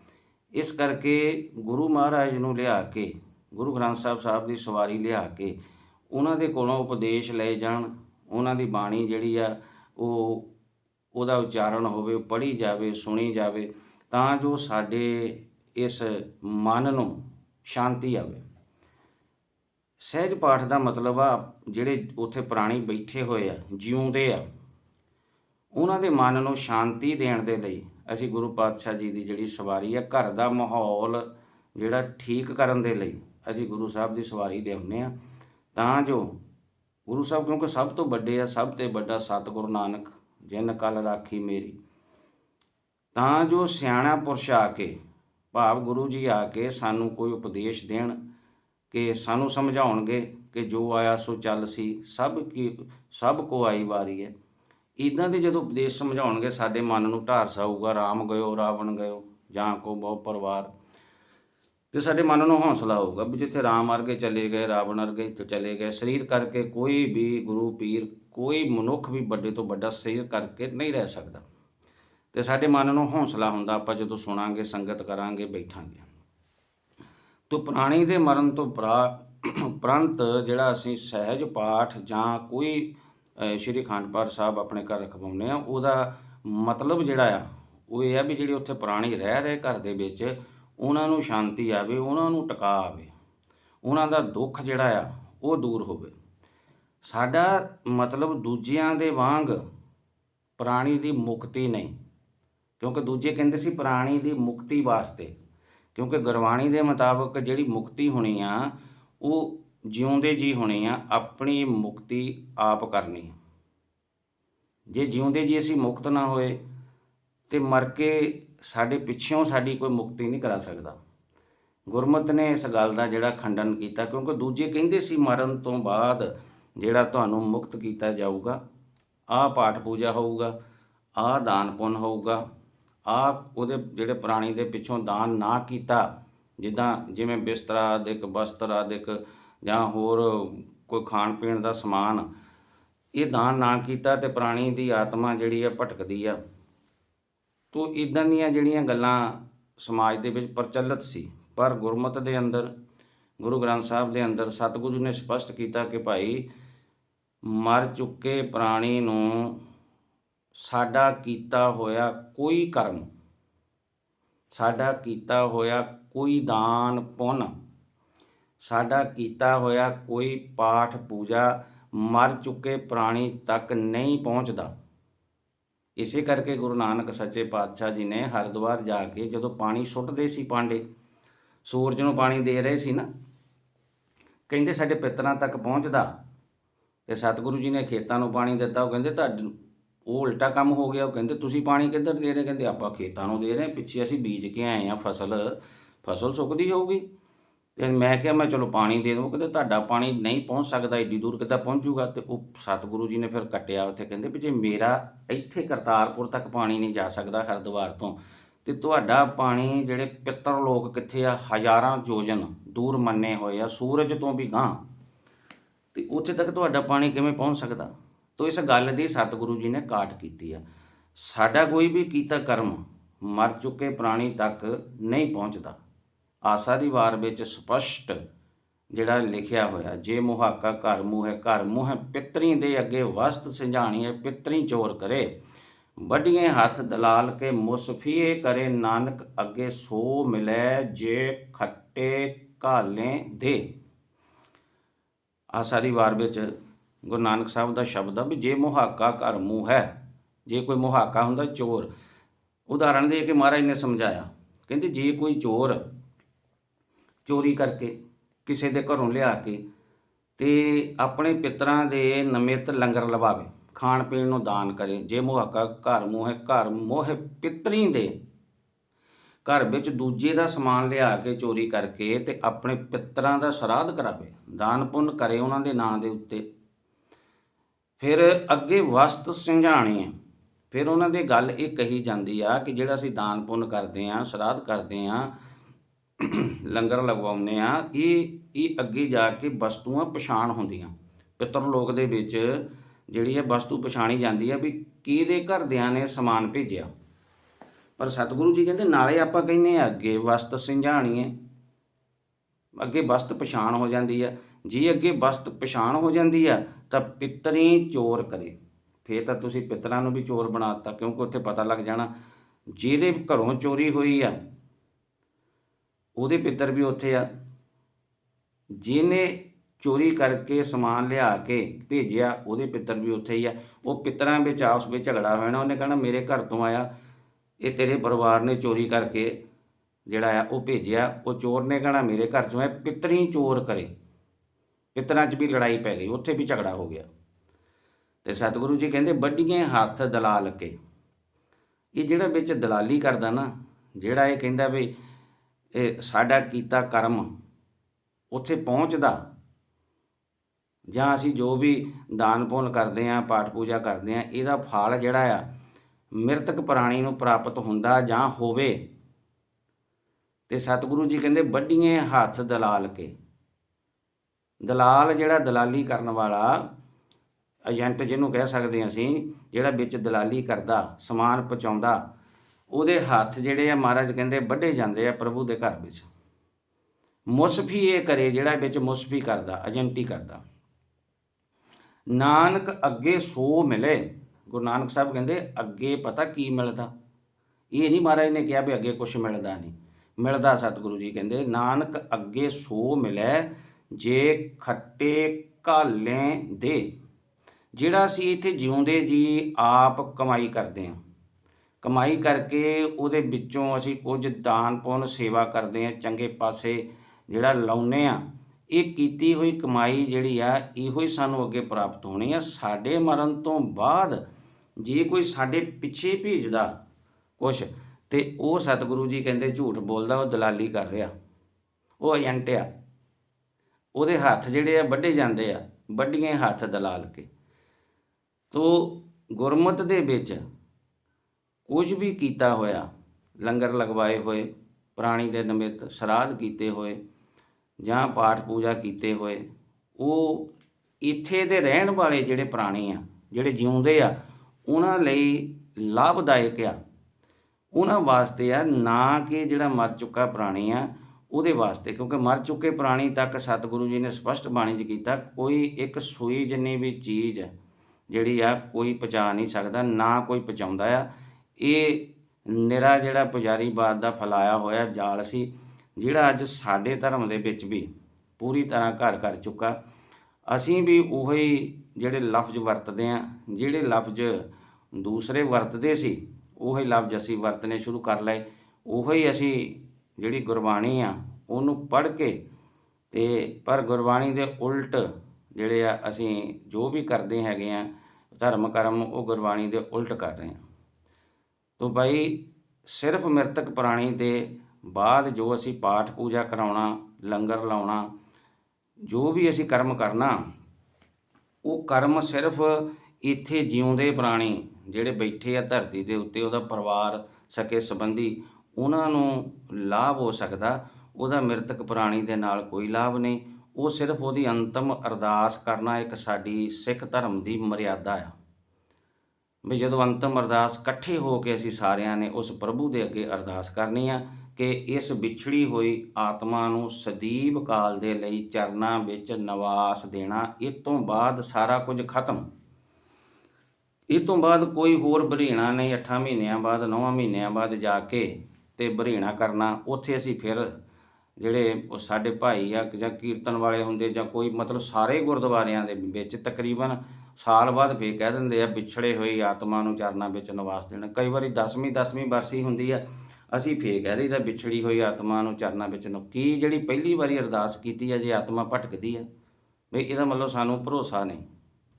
ਇਸ ਕਰਕੇ ਗੁਰੂ ਮਹਾਰਾਜ ਨੂੰ ਲਿਆ ਕੇ, ਗੁਰੂ ਗ੍ਰੰਥ ਸਾਹਿਬ ਸਾਹਿਬ ਦੀ ਸਵਾਰੀ ਲਿਆ ਕੇ ਉਹਨਾਂ ਦੇ ਕੋਲੋਂ ਉਪਦੇਸ਼ ਲਏ ਜਾਣ, ਉਹਨਾਂ ਦੀ ਬਾਣੀ ਜਿਹੜੀ ਆ ਉਹ ਉਹਦਾ ਉਚਾਰਨ ਹੋਵੇ ਪੜ੍ਹੀ ਜਾਵੇ, ਸੁਣੀ ਜਾਵੇ, ਤਾਂ ਜੋ ਸਾਡੇ ਇਸ ਮਨ ਨੂੰ ਸ਼ਾਂਤੀ ਆਵੇ। ਸਹਿਜ ਪਾਠ ਦਾ ਮਤਲਬ ਆ ਜਿਹੜੇ ਉੱਥੇ ਪ੍ਰਾਣੀ ਬੈਠੇ ਹੋਏ ਆ, ਜਿਉਂਦੇ ਆ, ਉਹਨਾਂ ਦੇ ਮਨ ਨੂੰ ਸ਼ਾਂਤੀ ਦੇਣ ਦੇ ਲਈ ਅਸੀਂ ਗੁਰੂ ਪਾਤਸ਼ਾਹ ਜੀ ਦੀ ਜਿਹੜੀ ਸਵਾਰੀ ਹੈ, ਘਰ ਦਾ ਮਾਹੌਲ ਜਿਹੜਾ ਠੀਕ ਕਰਨ ਦੇ ਲਈ ਅਸੀਂ ਗੁਰੂ ਸਾਹਿਬ ਦੀ ਸਵਾਰੀ ਲਿਆਉਂਦੇ ਆ ਤਾਂ ਜੋ ਗੁਰੂ ਸਾਹਿਬ ਕਿਉਂਕਿ ਸਭ ਤੋਂ ਵੱਡੇ ਆ, ਸਭ ਤੇ ਵੱਡਾ ਸਤਿਗੁਰੂ ਨਾਨਕ, ਜਿਨ ਕਲ ਰਾਖੀ ਮੇਰੀ। ਤਾਂ ਜੋ ਸਿਆਣਾ ਪੁਰਸ਼ ਆ ਕੇ, ਭਾਵ ਗੁਰੂ ਜੀ ਆ ਕੇ ਸਾਨੂੰ ਕੋਈ ਉਪਦੇਸ਼ ਦੇਣ ਕਿ ਸਾਨੂੰ ਸਮਝਾਉਣਗੇ ਕਿ ਜੋ ਆਇਆ ਸੋ ਚੱਲ ਸੀ, ਸਭ ਕੀ, ਸਭ ਕੋ ਆਈ ਵਾਰੀ ਹੈ। ਇਦਾਂ ਦੇ ਜਦੋਂ ਉਪਦੇਸ਼ ਸਮਝਾਉਣਗੇ, ਸਾਡੇ ਮਨ ਨੂੰ ਢਾਰਸ ਆਊਗਾ ਰਾਮ ਗਇਓ, ਰਾਵਣ ਗਇਓ, ਜਾਂ ਕੋ ਬਹੁ ਪਰਿਵਾਰ। ਤੇ ਸਾਡੇ ਮਨ ਨੂੰ ਹੌਸਲਾ ਹੋਊਗਾ ਵੀ ਜਿੱਥੇ ਰਾਮ ਵਰਗੇ ਚਲੇ ਗਏ, ਰਾਵਣ ਵਰਗੇ ਤੇ ਚਲੇ ਗਏ, ਸਰੀਰ ਕਰਕੇ ਕੋਈ ਵੀ ਗੁਰੂ, ਪੀਰ, ਕੋਈ ਮਨੁੱਖ ਵੀ ਵੱਡੇ ਤੋਂ ਵੱਡਾ ਸਰੀਰ ਕਰਕੇ ਨਹੀਂ ਰਹਿ ਸਕਦਾ। ਤੇ ਸਾਡੇ ਮਨ ਨੂੰ ਹੌਸਲਾ ਹੁੰਦਾ, ਆਪਾਂ ਜਦੋਂ ਸੁਣਾਂਗੇ, ਸੰਗਤ ਕਰਾਂਗੇ, ਬੈਠਾਂਗੇ। ਤੋ ਪ੍ਰਾਣੀ ਦੇ ਮਰਨ ਤੋਂ ਪਰਾ- ਉਪਰੰਤ ਜਿਹੜਾ ਅਸੀਂ ਸਹਿਜ ਪਾਠ ਜਾਂ ਕੋਈ ਸ਼੍ਰੀ ਅਖੰਡ ਪਾਠ ਸਾਹਿਬ ਆਪਣੇ ਘਰ ਰਖਵਾਉਂਦੇ ਆ ਉਹਦਾ ਮਤਲਬ ਜਿਹੜਾ ਆ, ਉਹ ਇਹ ਆ ਵੀ ਜਿਹੜੇ ਉੱਥੇ ਪੁਰਾਣੀ ਰਹਿ ਰਹੇ ਘਰ ਦੇ ਵਿੱਚ, ਉਹਨਾਂ ਨੂੰ ਸ਼ਾਂਤੀ ਆਵੇ, ਉਹਨਾਂ ਨੂੰ ਟਿਕਾ ਆਵੇ, ਉਹਨਾਂ ਦਾ ਦੁੱਖ ਜਿਹੜਾ ਆ, ਉਹ ਦੂਰ ਹੋਵੇ। ਸਾਡਾ ਮਤਲਬ ਦੂਜਿਆਂ ਦੇ ਵਾਂਗ ਪ੍ਰਾਣੀ ਦੀ ਮੁਕਤੀ ਨਹੀਂ, ਕਿਉਂਕਿ ਦੂਜੇ ਕਹਿੰਦੇ ਸੀ ਪ੍ਰਾਣੀ ਦੀ ਮੁਕਤੀ ਵਾਸਤੇ, ਕਿਉਂਕਿ ਗੁਰਬਾਣੀ ਦੇ ਮੁਤਾਬਕ ਜਿਹੜੀ ਮੁਕਤੀ ਹੋਣੀ ਆ, ਉਹ ਜਿਉਂਦੇ ਜੀ ਹੋਣੇ ਆ, ਆਪਣੀ ਮੁਕਤੀ ਆਪ ਕਰਨੀ ਜੇ ਜਿਉਂਦੇ ਜੀ ਅਸੀਂ ਮੁਕਤ ਨਾ ਹੋਏ ਤੇ ਮਰ ਕੇ ਸਾਡੇ ਪਿੱਛੋਂ ਸਾਡੀ ਕੋਈ ਮੁਕਤੀ ਨਹੀਂ ਕਰਾ ਸਕਦਾ। ਗੁਰਮਤ ਨੇ ਇਸ ਗੱਲ ਦਾ ਜਿਹੜਾ ਖੰਡਨ ਕੀਤਾ, ਕਿਉਂਕਿ ਦੂਜੇ ਕਹਿੰਦੇ ਸੀ ਮਰਨ ਤੋਂ ਬਾਅਦ ਜਿਹੜਾ ਤੁਹਾਨੂੰ ਮੁਕਤ ਕੀਤਾ ਜਾਊਗਾ, ਆਹ ਪਾਠ ਪੂਜਾ ਹੋਊਗਾ, ਆਹ ਦਾਨ ਪੁੰਨ ਹੋਊਗਾ, ਆਹ ਉਹਦੇ ਜਿਹੜੇ ਪ੍ਰਾਣੀ ਦੇ ਪਿੱਛੋਂ ਦਾਨ ਨਾ ਕੀਤਾ, ਜਿੱਦਾਂ ਜਿਵੇਂ ਬਿਸਤਰਾ ਆਦਿਕ ਵਸਤਰ ਆਦਿਕ ਜਾਂ ਹੋਰ ਕੋਈ ਖਾਣ ਪੀਣ ਦਾ ਸਮਾਨ, ਇਹ ਦਾਨ ਨਾ ਕੀਤਾ ਤੇ ਪ੍ਰਾਣੀ ਦੀ ਆਤਮਾ ਜਿਹੜੀ ਆ ਭਟਕਦੀ ਆ। ਤੋ ਇਦਾਂ ਦੀਆਂ ਜਿਹੜੀਆਂ ਗੱਲਾਂ ਸਮਾਜ ਦੇ ਵਿੱਚ ਪ੍ਰਚਲਿਤ ਸੀ, ਪਰ ਗੁਰਮਤਿ ਦੇ ਅੰਦਰ, ਗੁਰੂ ਗ੍ਰੰਥ ਸਾਹਿਬ ਦੇ ਅੰਦਰ ਸਤਿਗੁਰੂ ਨੇ ਸਪਸ਼ਟ ਕੀਤਾ ਕਿ ਭਾਈ, ਮਰ ਚੁੱਕੇ ਪ੍ਰਾਣੀ ਨੂੰ ਸਾਡਾ ਕੀਤਾ ਹੋਇਆ ਕੋਈ ਕਰਮ, ਸਾਡਾ ਕੀਤਾ ਹੋਇਆ ਕੋਈ ਦਾਨ ਪੁੰਨ ਸਾਡਾ ਕੀਤਾ ਹੋਇਆ ਕੋਈ ਪਾਠ ਪੂਜਾ ਮਰ ਚੁੱਕੇ ਪ੍ਰਾਣੀ ਤੱਕ ਨਹੀਂ ਪਹੁੰਚਦਾ। ਇਸੇ ਕਰਕੇ ਗੁਰੂ ਨਾਨਕ ਸੱਚੇ ਪਾਤਸ਼ਾਹ ਜੀ ਨੇ ਹਰਿਦੁਆਰ ਜਾ ਕੇ ਜਦੋਂ ਪਾਣੀ ਸੁੱਟਦੇ ਸੀ ਪਾਂਡੇ, ਸੂਰਜ ਨੂੰ ਪਾਣੀ ਦੇ ਰਹੇ ਸੀ ਨਾ, ਕਹਿੰਦੇ ਸਾਡੇ ਪਿੱਤਰਾਂ ਤੱਕ ਪਹੁੰਚਦਾ। ਤੇ ਸਤਿਗੁਰੂ ਜੀ ਨੇ ਖੇਤਾਂ ਨੂੰ ਪਾਣੀ ਦਿੱਤਾ, ਉਹ ਕਹਿੰਦੇ ਤੁਹਾਡੇ ਉਹ ਉਲਟਾ ਕੰਮ ਹੋ ਗਿਆ, ਉਹ ਕਹਿੰਦੇ ਤੁਸੀਂ ਪਾਣੀ ਕਿੱਧਰ ਦੇ ਰਹੇ? ਕਹਿੰਦੇ ਆਪਾਂ ਖੇਤਾਂ ਨੂੰ ਦੇ ਰਹੇ, ਪਿੱਛੇ ਅਸੀਂ ਬੀਜ ਕੇ ਆਏ ਆ ਫਸਲ ਫਸਲ ਸੁੱਕਦੀ ਹੋਊਗੀ। ਤੇ ਮੈਂ ਕਿਹਾ, ਮੈਂ ਚਲੋ ਪਾਣੀ ਦੇ ਦਵਾਂ ਕਹਿੰਦੇ, ਤੁਹਾਡਾ ਪਾਣੀ ਨਹੀਂ ਪਹੁੰਚ ਸਕਦਾ, ਏਡੀ ਦੂਰ ਕਿੱਦਾਂ ਪਹੁੰਚੂਗਾ ਤੇ ਉਹ ਸਤਿਗੁਰੂ ਜੀ ਨੇ ਫਿਰ ਕੱਟਿਆ ਉੱਥੇ, ਕਹਿੰਦੇ ਵੀ ਜੇ ਮੇਰਾ ਇੱਥੇ ਕਰਤਾਰਪੁਰ ਤੱਕ ਪਾਣੀ ਨਹੀਂ ਜਾ ਸਕਦਾ ਹਰਿਦੁਆਰ ਤੋਂ, ਤੇ ਤੁਹਾਡਾ ਪਾਣੀ ਜਿਹੜੇ ਪਿੱਤਰ ਲੋਕ ਕਿੱਥੇ ਆ? ਹਜ਼ਾਰਾਂ ਯੋਜਨ ਦੂਰ ਮੰਨੇ ਹੋਏ ਆ, ਸੂਰਜ ਤੋਂ ਵੀ ਗਾਂ ਤੇ ਉੱਥੇ ਤੱਕ ਤੁਹਾਡਾ ਪਾਣੀ ਕਿਵੇਂ ਪਹੁੰਚ ਸਕਦਾ? ਤੋ ਇਸ ਗੱਲ ਦੀ ਸਤਿਗੁਰੂ ਜੀ ਨੇ ਕਾਟ ਕੀਤੀ ਆ। ਸਾਡਾ ਕੋਈ ਵੀ ਕੀਤਾ ਕਰਮ ਮਰ ਚੁੱਕੇ ਪ੍ਰਾਣੀ ਤੱਕ ਨਹੀਂ ਪਹੁੰਚਦਾ। ਆਸਾ ਦੀ ਵਾਰ ਵਿੱਚ ਸਪਸ਼ਟ ਜਿਹੜਾ ਲਿਖਿਆ ਹੋਇਆ, ਜੇ ਮੁਹਾਕਾ ਘਰ ਮੂੰਹ ਹੈ, ਘਰ ਮੂੰਹ ਹੈ, ਪਿਤਰੀ ਦੇ ਅੱਗੇ ਵਸਤ ਸਿੰਝਾਣੀ ਹੈ, ਪਿਤਰੀ ਚੋਰ ਕਰੇ। ਵੱਡੀਆਂ ਹੱਥ ਦਲਾਲ ਕੇ ਮੁਸਫੀਏ ਕਰੇ, ਨਾਨਕ ਅੱਗੇ ਸੋ ਮਿਲੇ ਜੇ ਖੱਟੇ ਘਾਲੇ ਦੇ। ਆਸਾ ਦੀ ਵਾਰ ਵਿੱਚ ਗੁਰੂ ਨਾਨਕ ਸਾਹਿਬ ਦਾ ਸ਼ਬਦ ਆ ਵੀ ਜੇ ਮੁਹਾਕਾ ਘਰ ਮੂੰਹ ਹੈ, ਜੇ ਕੋਈ ਮੁਹਾਕਾ ਹੁੰਦਾ ਚੋਰ। ਉਦਾਹਰਣ ਦੇ ਕੇ ਮਹਾਰਾਜ ਨੇ ਸਮਝਾਇਆ, ਕਹਿੰਦੇ ਜੇ ਕੋਈ ਚੋਰ ਚੋਰੀ ਕਰਕੇ ਕਿਸੇ ਦੇ ਘਰੋਂ ਲਿਆ ਕੇ ਤੇ ਆਪਣੇ ਪਿਤਰਾਂ ਦੇ ਨਮਿਤ ਲੰਗਰ ਲਵਾਵੇ, ਖਾਣ ਪੀਣ ਨੂੰ ਦਾਨ ਕਰੇ, ਜੇ ਮੁਹਾਕਾ ਘਰ ਮੂੰਹ, ਘਰ ਮੋਹ ਪਿਤਰੀ ਦੇ ਘਰ ਵਿੱਚ ਦੂਜੇ ਦਾ ਸਮਾਨ ਲਿਆ ਕੇ ਚੋਰੀ ਕਰਕੇ ਤੇ ਆਪਣੇ ਪਿੱਤਰਾਂ ਦਾ ਸਰਾਧ ਕਰਾਵੇ, ਦਾਨ ਪੁੰਨ ਕਰੇ ਉਹਨਾਂ ਦੇ ਨਾਂ ਦੇ ਉੱਤੇ। ਫਿਰ ਅੱਗੇ ਵਸਤ ਸਿੰਝਾਣੀ ਹੈ। ਫਿਰ ਉਹਨਾਂ ਦੇ ਗੱਲ ਇਹ ਕਹੀ ਜਾਂਦੀ ਆ ਕਿ ਜਿਹੜਾ ਅਸੀਂ ਦਾਨ ਪੁੰਨ ਕਰਦੇ ਆ ਸਰਾਧ ਕਰਦੇ ਆ ਲੰਗਰ ਲਗਵਾਉਂਦੇ ਆ ਇਹ ਇਹ ਅੱਗੇ ਜਾ ਕੇ ਵਸਤੂਆਂ ਪਛਾਣ ਹੁੰਦੀਆਂ। ਪਿੱਤਰ ਲੋਕ ਦੇ ਵਿੱਚ ਜਿਹੜੀ ਹੈ ਵਸਤੂ ਪਛਾਣੀ ਜਾਂਦੀ ਹੈ ਵੀ ਕਿਹਦੇ ਘਰਦਿਆਂ ਨੇ ਸਮਾਨ ਭੇਜਿਆ। ਪਰ ਸਤਿਗੁਰੂ ਜੀ ਕਹਿੰਦੇ, ਨਾਲੇ ਆਪਾਂ ਕਹਿੰਦੇ ਆ ਅੱਗੇ ਵਸਤ ਸਿੰਝਾਣੀ ਹੈ। ਅੱਗੇ ਵਸਤ ਪਛਾਣ ਹੋ ਜਾਂਦੀ ਆ ਜੇ ਅੱਗੇ ਵਸਤ ਪਛਾਣ ਹੋ ਜਾਂਦੀ ਆ ਤਾਂ ਪਿਤਰੀ ਚੋਰ ਕਰੇ। ਫੇਰ ਤਾਂ ਤੁਸੀਂ ਪਿੱਤਰਾਂ ਨੂੰ ਵੀ ਚੋਰ ਬਣਾਤਾ ਕਿਉਂਕਿ ਉੱਥੇ ਪਤਾ ਲੱਗ ਜਾਣਾ, ਜਿਹਦੇ ਘਰੋਂ ਚੋਰੀ ਹੋਈ ਆ ਉਹਦੇ ਪਿੱਤਰ ਵੀ ਉੱਥੇ ਆ। ਜਿਹਨੇ ਚੋਰੀ ਕਰਕੇ ਸਮਾਨ ਲਿਆ ਕੇ ਭੇਜਿਆ, ਉਹਦੇ ਪਿੱਤਰ ਵੀ ਉੱਥੇ ਹੀ ਆ। ਉਹ ਪਿੱਤਰਾਂ ਵਿੱਚ ਆਪਸ ਵਿੱਚ ਝਗੜਾ ਹੋਣਾ ਉਹਨੇ ਕਹਿਣਾ, ਮੇਰੇ ਘਰ ਤੋਂ ਆਇਆ। ਇਹ ਤੇਰੇ ਪਰਿਵਾਰ ਨੇ ਚੋਰੀ ਕਰਕੇ ਜਿਹੜਾ ਆ, ਉਹ ਭੇਜਿਆ। ਉਹ ਚੋਰ ਨੇ ਕਹਿਣਾ, ਮੇਰੇ ਘਰ ਚੋਂ ਹੈ ਪਿੱਤਰੀ ਚੋਰ ਕਰੇ। ਪਿੱਤਰਾਂ 'ਚ ਵੀ ਲੜਾਈ ਪੈ ਗਈ। ਉੱਥੇ ਵੀ ਝਗੜਾ ਹੋ ਗਿਆ। ਤੇ ਸਤਿਗੁਰੂ ਜੀ ਕਹਿੰਦੇ, ਵੱਡੀਆਂ ਹੱਥ ਦਲਾਲ ਕੇ। ਇਹ ਜਿਹੜਾ ਵਿੱਚ ਦਲਾਲੀ ਕਰਦਾ ਨਾ, ਜਿਹੜਾ ਇਹ ਕਹਿੰਦਾ ਵੀ ਇਹ ਸਾਡਾ ਕੀਤਾ ਕਰਮ ਉੱਥੇ ਪਹੁੰਚਦਾ। ਜਾਂ ਅਸੀਂ ਜੋ ਵੀ ਦਾਨ ਪੁੰਨ ਕਰਦੇ ਆਂ ਪਾਠ ਪੂਜਾ ਕਰਦੇ ਆਂ ਇਹਦਾ ਫਲ ਜਿਹੜਾ ਆ, ਮ੍ਰਿਤਕ ਪ੍ਰਾਣੀ ਨੂੰ ਪ੍ਰਾਪਤ ਹੁੰਦਾ ਜਾਂ ਹੋਵੇ। ਤੇ ਸਤਿਗੁਰੂ ਜੀ ਕਹਿੰਦੇ, ਵੱਡੀਆਂ ਹੱਥ ਦਲਾਲ ਕੇ। ਦਲਾਲ ਜਿਹੜਾ ਦਲਾਲੀ ਕਰਨ ਵਾਲਾ, ਏਜੰਟ ਜਿਹਨੂੰ ਕਹਿ ਸਕਦੇ ਅਸੀਂ, ਜਿਹੜਾ ਵਿੱਚ ਦਲਾਲੀ ਕਰਦਾ, ਸਮਾਨ ਪਹੁੰਚਾਉਂਦਾ ਉਹਦੇ ਹੱਥ ਜਿਹੜੇ ਆ ਮਹਾਰਾਜ ਕਹਿੰਦੇ ਵੱਢੇ ਜਾਂਦੇ ਆ ਪ੍ਰਭੂ ਦੇ ਘਰ ਵਿੱਚ। ਮੁਸਫੀ ਇਹ ਕਰੇ ਜਿਹੜਾ ਵਿੱਚ ਮੁਸਫੀ ਕਰਦਾ ਏਜੰਟੀ ਕਰਦਾ। ਨਾਨਕ ਅੱਗੇ ਸੋ ਮਿਲੇ। ਗੁਰੂ ਨਾਨਕ ਸਾਹਿਬ ਕਹਿੰਦੇ, ਅੱਗੇ ਪਤਾ ਕੀ ਮਿਲਦਾ? ਇਹ ਨਹੀਂ ਮਹਾਰਾਜ ਨੇ ਕਿਹਾ ਵੀ ਅੱਗੇ ਕੁਝ ਮਿਲਦਾ ਨਹੀਂ। ਮਿਲਦਾ ਸਤਿਗੁਰੂ ਜੀ ਕਹਿੰਦੇ, ਨਾਨਕ ਅੱਗੇ ਸੋ ਮਿਲੇ ਜੇ ਖੱਟੇ ਕਾਲੇ ਦੇ। ਜਿਹੜਾ ਅਸੀਂ ਇੱਥੇ ਜਿਉਂਦੇ ਜੀ, ਆਪ ਕਮਾਈ ਕਰਦੇ ਹਾਂ। ਕਮਾਈ ਕਰਕੇ ਉਹਦੇ ਵਿੱਚੋਂ ਅਸੀਂ ਕੁਝ ਦਾਨ ਪੁੰਨ ਸੇਵਾ ਕਰਦੇ ਹਾਂ, ਚੰਗੇ ਪਾਸੇ ਜਿਹੜਾ ਲਾਉਨੇ ਆ ਇਹ ਕੀਤੀ ਹੋਈ ਕਮਾਈ ਜਿਹੜੀ ਆ, ਇਹੋ ਹੀ ਸਾਨੂੰ ਅੱਗੇ ਪ੍ਰਾਪਤ ਹੋਣੀ ਆ। ਸਾਡੇ ਮਰਨ ਤੋਂ ਬਾਅਦ ਜੇ ਕੋਈ ਸਾਡੇ ਪਿੱਛੇ ਭੇਜਦਾ ਕੁਛ, ਤੇ ਉਹ ਸਤਿਗੁਰੂ ਜੀ ਕਹਿੰਦੇ ਝੂਠ ਬੋਲਦਾ, ਉਹ ਦਲਾਲੀ ਕਰ ਰਿਹਾ। ਉਹ ਏਜੰਟ ਆ। ਉਹਦੇ ਹੱਥ ਜਿਹੜੇ ਆ ਵੱਢੇ ਜਾਂਦੇ ਆ ਵੱਡੀਆਂ ਹੱਥ ਦਲਾਲ ਕੇ। ਤੋ ਗੁਰਮਤ ਦੇ ਵਿੱਚ ਕੁਝ ਵੀ ਕੀਤਾ ਹੋਇਆ, ਲੰਗਰ ਲਗਵਾਏ ਹੋਏ, ਪ੍ਰਾਣੀ ਦੇ ਨਿਮਿਤ ਸ਼ਰਾਧ ਕੀਤੇ ਹੋਏ ਜਾਂ ਪਾਠ ਪੂਜਾ ਕੀਤੇ ਹੋਏ, ਉਹ ਇੱਥੇ ਦੇ ਰਹਿਣ ਵਾਲੇ ਜਿਹੜੇ ਪ੍ਰਾਣੀ ਆ, ਜਿਹੜੇ ਜਿਉਂਦੇ ਆ, ਉਹਨਾਂ ਲਈ ਲਾਭਦਾਇਕ ਆ। ਉਹਨਾਂ ਵਾਸਤੇ ਆ ਨਾ ਕਿ ਜਿਹੜਾ ਮਰ ਚੁੱਕਾ ਪ੍ਰਾਣੀ ਆ, ਉਹਦੇ ਵਾਸਤੇ, ਕਿਉਂਕਿ ਮਰ ਚੁੱਕੇ ਪ੍ਰਾਣੀ ਤੱਕ ਸਤਿਗੁਰੂ ਜੀ ਨੇ ਸਪਸ਼ਟ ਬਾਣੀ 'ਚ ਕੀਤਾ, ਕੋਈ ਇੱਕ ਸੂਈ ਜਿੰਨੀ ਵੀ ਚੀਜ਼ ਜਿਹੜੀ ਆ ਕੋਈ ਪਹੁੰਚਾ ਨਹੀਂ ਸਕਦਾ, ਨਾ ਕੋਈ ਪਹੁੰਚਾਉਂਦਾ ਆ ਇਹ ਨਿਰਾ ਜਿਹੜਾ ਪੁਜਾਰੀਵਾਦ ਦਾ ਫੈਲਾਇਆ ਹੋਇਆ ਜਾਲ ਸੀ, ਜਿਹੜਾ ਅੱਜ ਸਾਡੇ ਧਰਮ ਦੇ ਵਿੱਚ ਵੀ ਪੂਰੀ ਤਰ੍ਹਾਂ ਘਰ ਕਰ ਚੁੱਕਾ। ਅਸੀਂ ਵੀ ਉਹੀ ਜਿਹੜੇ ਲਫ਼ਜ਼ ਵਰਤਦੇ ਆ ਜਿਹੜੇ ਲਫ਼ਜ਼ ਦੂਸਰੇ ਵਰਤਦੇ ਸੀ, ਉਹੀ ਲਫ਼ਜ਼ ਅਸੀਂ ਵਰਤਨੇ ਸ਼ੁਰੂ ਕਰ ਲਏ। ਉਹੀ ਅਸੀਂ ਜਿਹੜੀ ਗੁਰਬਾਣੀ ਆ, ਉਹਨੂੰ ਪੜ੍ਹ ਕੇ ਤੇ ਪਰ ਗੁਰਬਾਣੀ ਦੇ ਉਲਟ ਜਿਹੜੇ ਆ ਅਸੀਂ ਜੋ ਵੀ ਕਰਦੇ ਹੈਗੇ ਆ, ਧਰਮ ਕਰਮ, ਉਹ ਗੁਰਬਾਣੀ ਦੇ ਉਲਟ ਕਰ ਰਹੇ ਆ ਤੋ ਭਾਈ ਸਿਰਫ ਮ੍ਰਿਤਕ ਪ੍ਰਾਣੀ ਦੇ ਬਾਅਦ ਜੋ ਅਸੀਂ ਪਾਠ ਪੂਜਾ ਕਰਾਉਣਾ, ਲੰਗਰ ਲਾਉਣਾ, ਜੋ ਵੀ ਅਸੀਂ ਕਰਮ ਕਰਨਾ, ਉਹ ਕਰਮ ਸਿਰਫ ਇੱਥੇ ਜਿਉਂਦੇ ਪ੍ਰਾਣੀ ਜਿਹੜੇ ਬੈਠੇ ਆ ਧਰਤੀ ਦੇ ਉੱਤੇ, ਉਹਦਾ ਪਰਿਵਾਰ, ਸਕੇ ਸੰਬੰਧੀ, ਉਹਨਾਂ ਨੂੰ ਲਾਭ ਹੋ ਸਕਦਾ, ਉਹਦਾ ਮ੍ਰਿਤਕ ਪ੍ਰਾਣੀ ਦੇ ਨਾਲ ਕੋਈ ਲਾਭ ਨਹੀਂ। ਉਹ ਸਿਰਫ ਉਹਦੀ ਅੰਤਮ ਅਰਦਾਸ ਕਰਨਾ ਇੱਕ ਸਾਡੀ ਸਿੱਖ ਧਰਮ ਦੀ ਮਰਿਆਦਾ ਆ। ਵੀ ਜਦੋਂ ਅੰਤਮ ਅਰਦਾਸ ਇਕੱਠੇ ਹੋ ਕੇ ਅਸੀਂ ਸਾਰਿਆਂ ਨੇ ਉਸ ਪ੍ਰਭੂ ਦੇ ਅੱਗੇ ਅਰਦਾਸ ਕਰਨੀ ਆ ਕਿ ਇਸ ਵਿਛੜੀ ਹੋਈ ਆਤਮਾ ਨੂੰ ਸਦੀਵ ਕਾਲ ਦੇ ਲਈ ਚਰਨਾਂ ਵਿੱਚ ਨਿਵਾਸ ਦੇਣਾ, ਇਹ ਤੋਂ ਬਾਅਦ ਸਾਰਾ ਕੁਝ ਖਤਮ। ਇਹ ਤੋਂ ਬਾਅਦ ਕੋਈ ਹੋਰ ਬਰੀਣਾ ਨਹੀਂ 8 ਮਹੀਨਿਆਂ ਬਾਅਦ 9 ਮਹੀਨਿਆਂ ਬਾਅਦ ਜਾ ਕੇ ਤੇ ਬਰੀਣਾ ਕਰਨਾ, ਉੱਥੇ ਅਸੀਂ ਫਿਰ ਜਿਹੜੇ ਉਹ ਸਾਡੇ ਭਾਈ ਆ ਜਾਂ ਕੀਰਤਨ ਵਾਲੇ ਹੁੰਦੇ ਜਾਂ ਕੋਈ ਮਤਲਬ ਸਾਰੇ ਗੁਰਦੁਆਰਿਆਂ ਦੇ ਵਿੱਚ ਤਕਰੀਬਨ ਸਾਲ ਬਾਅਦ ਫੇਰ ਕਹਿ ਦਿੰਦੇ ਆ, ਵਿਛੜੇ ਹੋਈ ਆਤਮਾ ਨੂੰ ਚਰਨਾਂ ਵਿੱਚ ਨਿਵਾਸ ਦੇਣਾ। ਕਈ ਵਾਰੀ 10ਵੀਂ 10ਵੀਂ ਬਰਸੀ ਹੁੰਦੀ ਆ, ਅਸੀਂ ਫੇਰ ਕਹਿ ਦਈਦਾ ਵਿਛੜੀ ਹੋਈ ਆਤਮਾ ਨੂੰ ਚਰਨਾਂ ਵਿੱਚ ਨੂੰ। ਕੀ ਜਿਹੜੀ ਪਹਿਲੀ ਵਾਰੀ ਅਰਦਾਸ ਕੀਤੀ ਆ, ਜੇ ਆਤਮਾ ਭਟਕਦੀ ਆ? ਵੀ ਇਹਦਾ ਮਤਲਬ ਸਾਨੂੰ ਭਰੋਸਾ ਨਹੀਂ,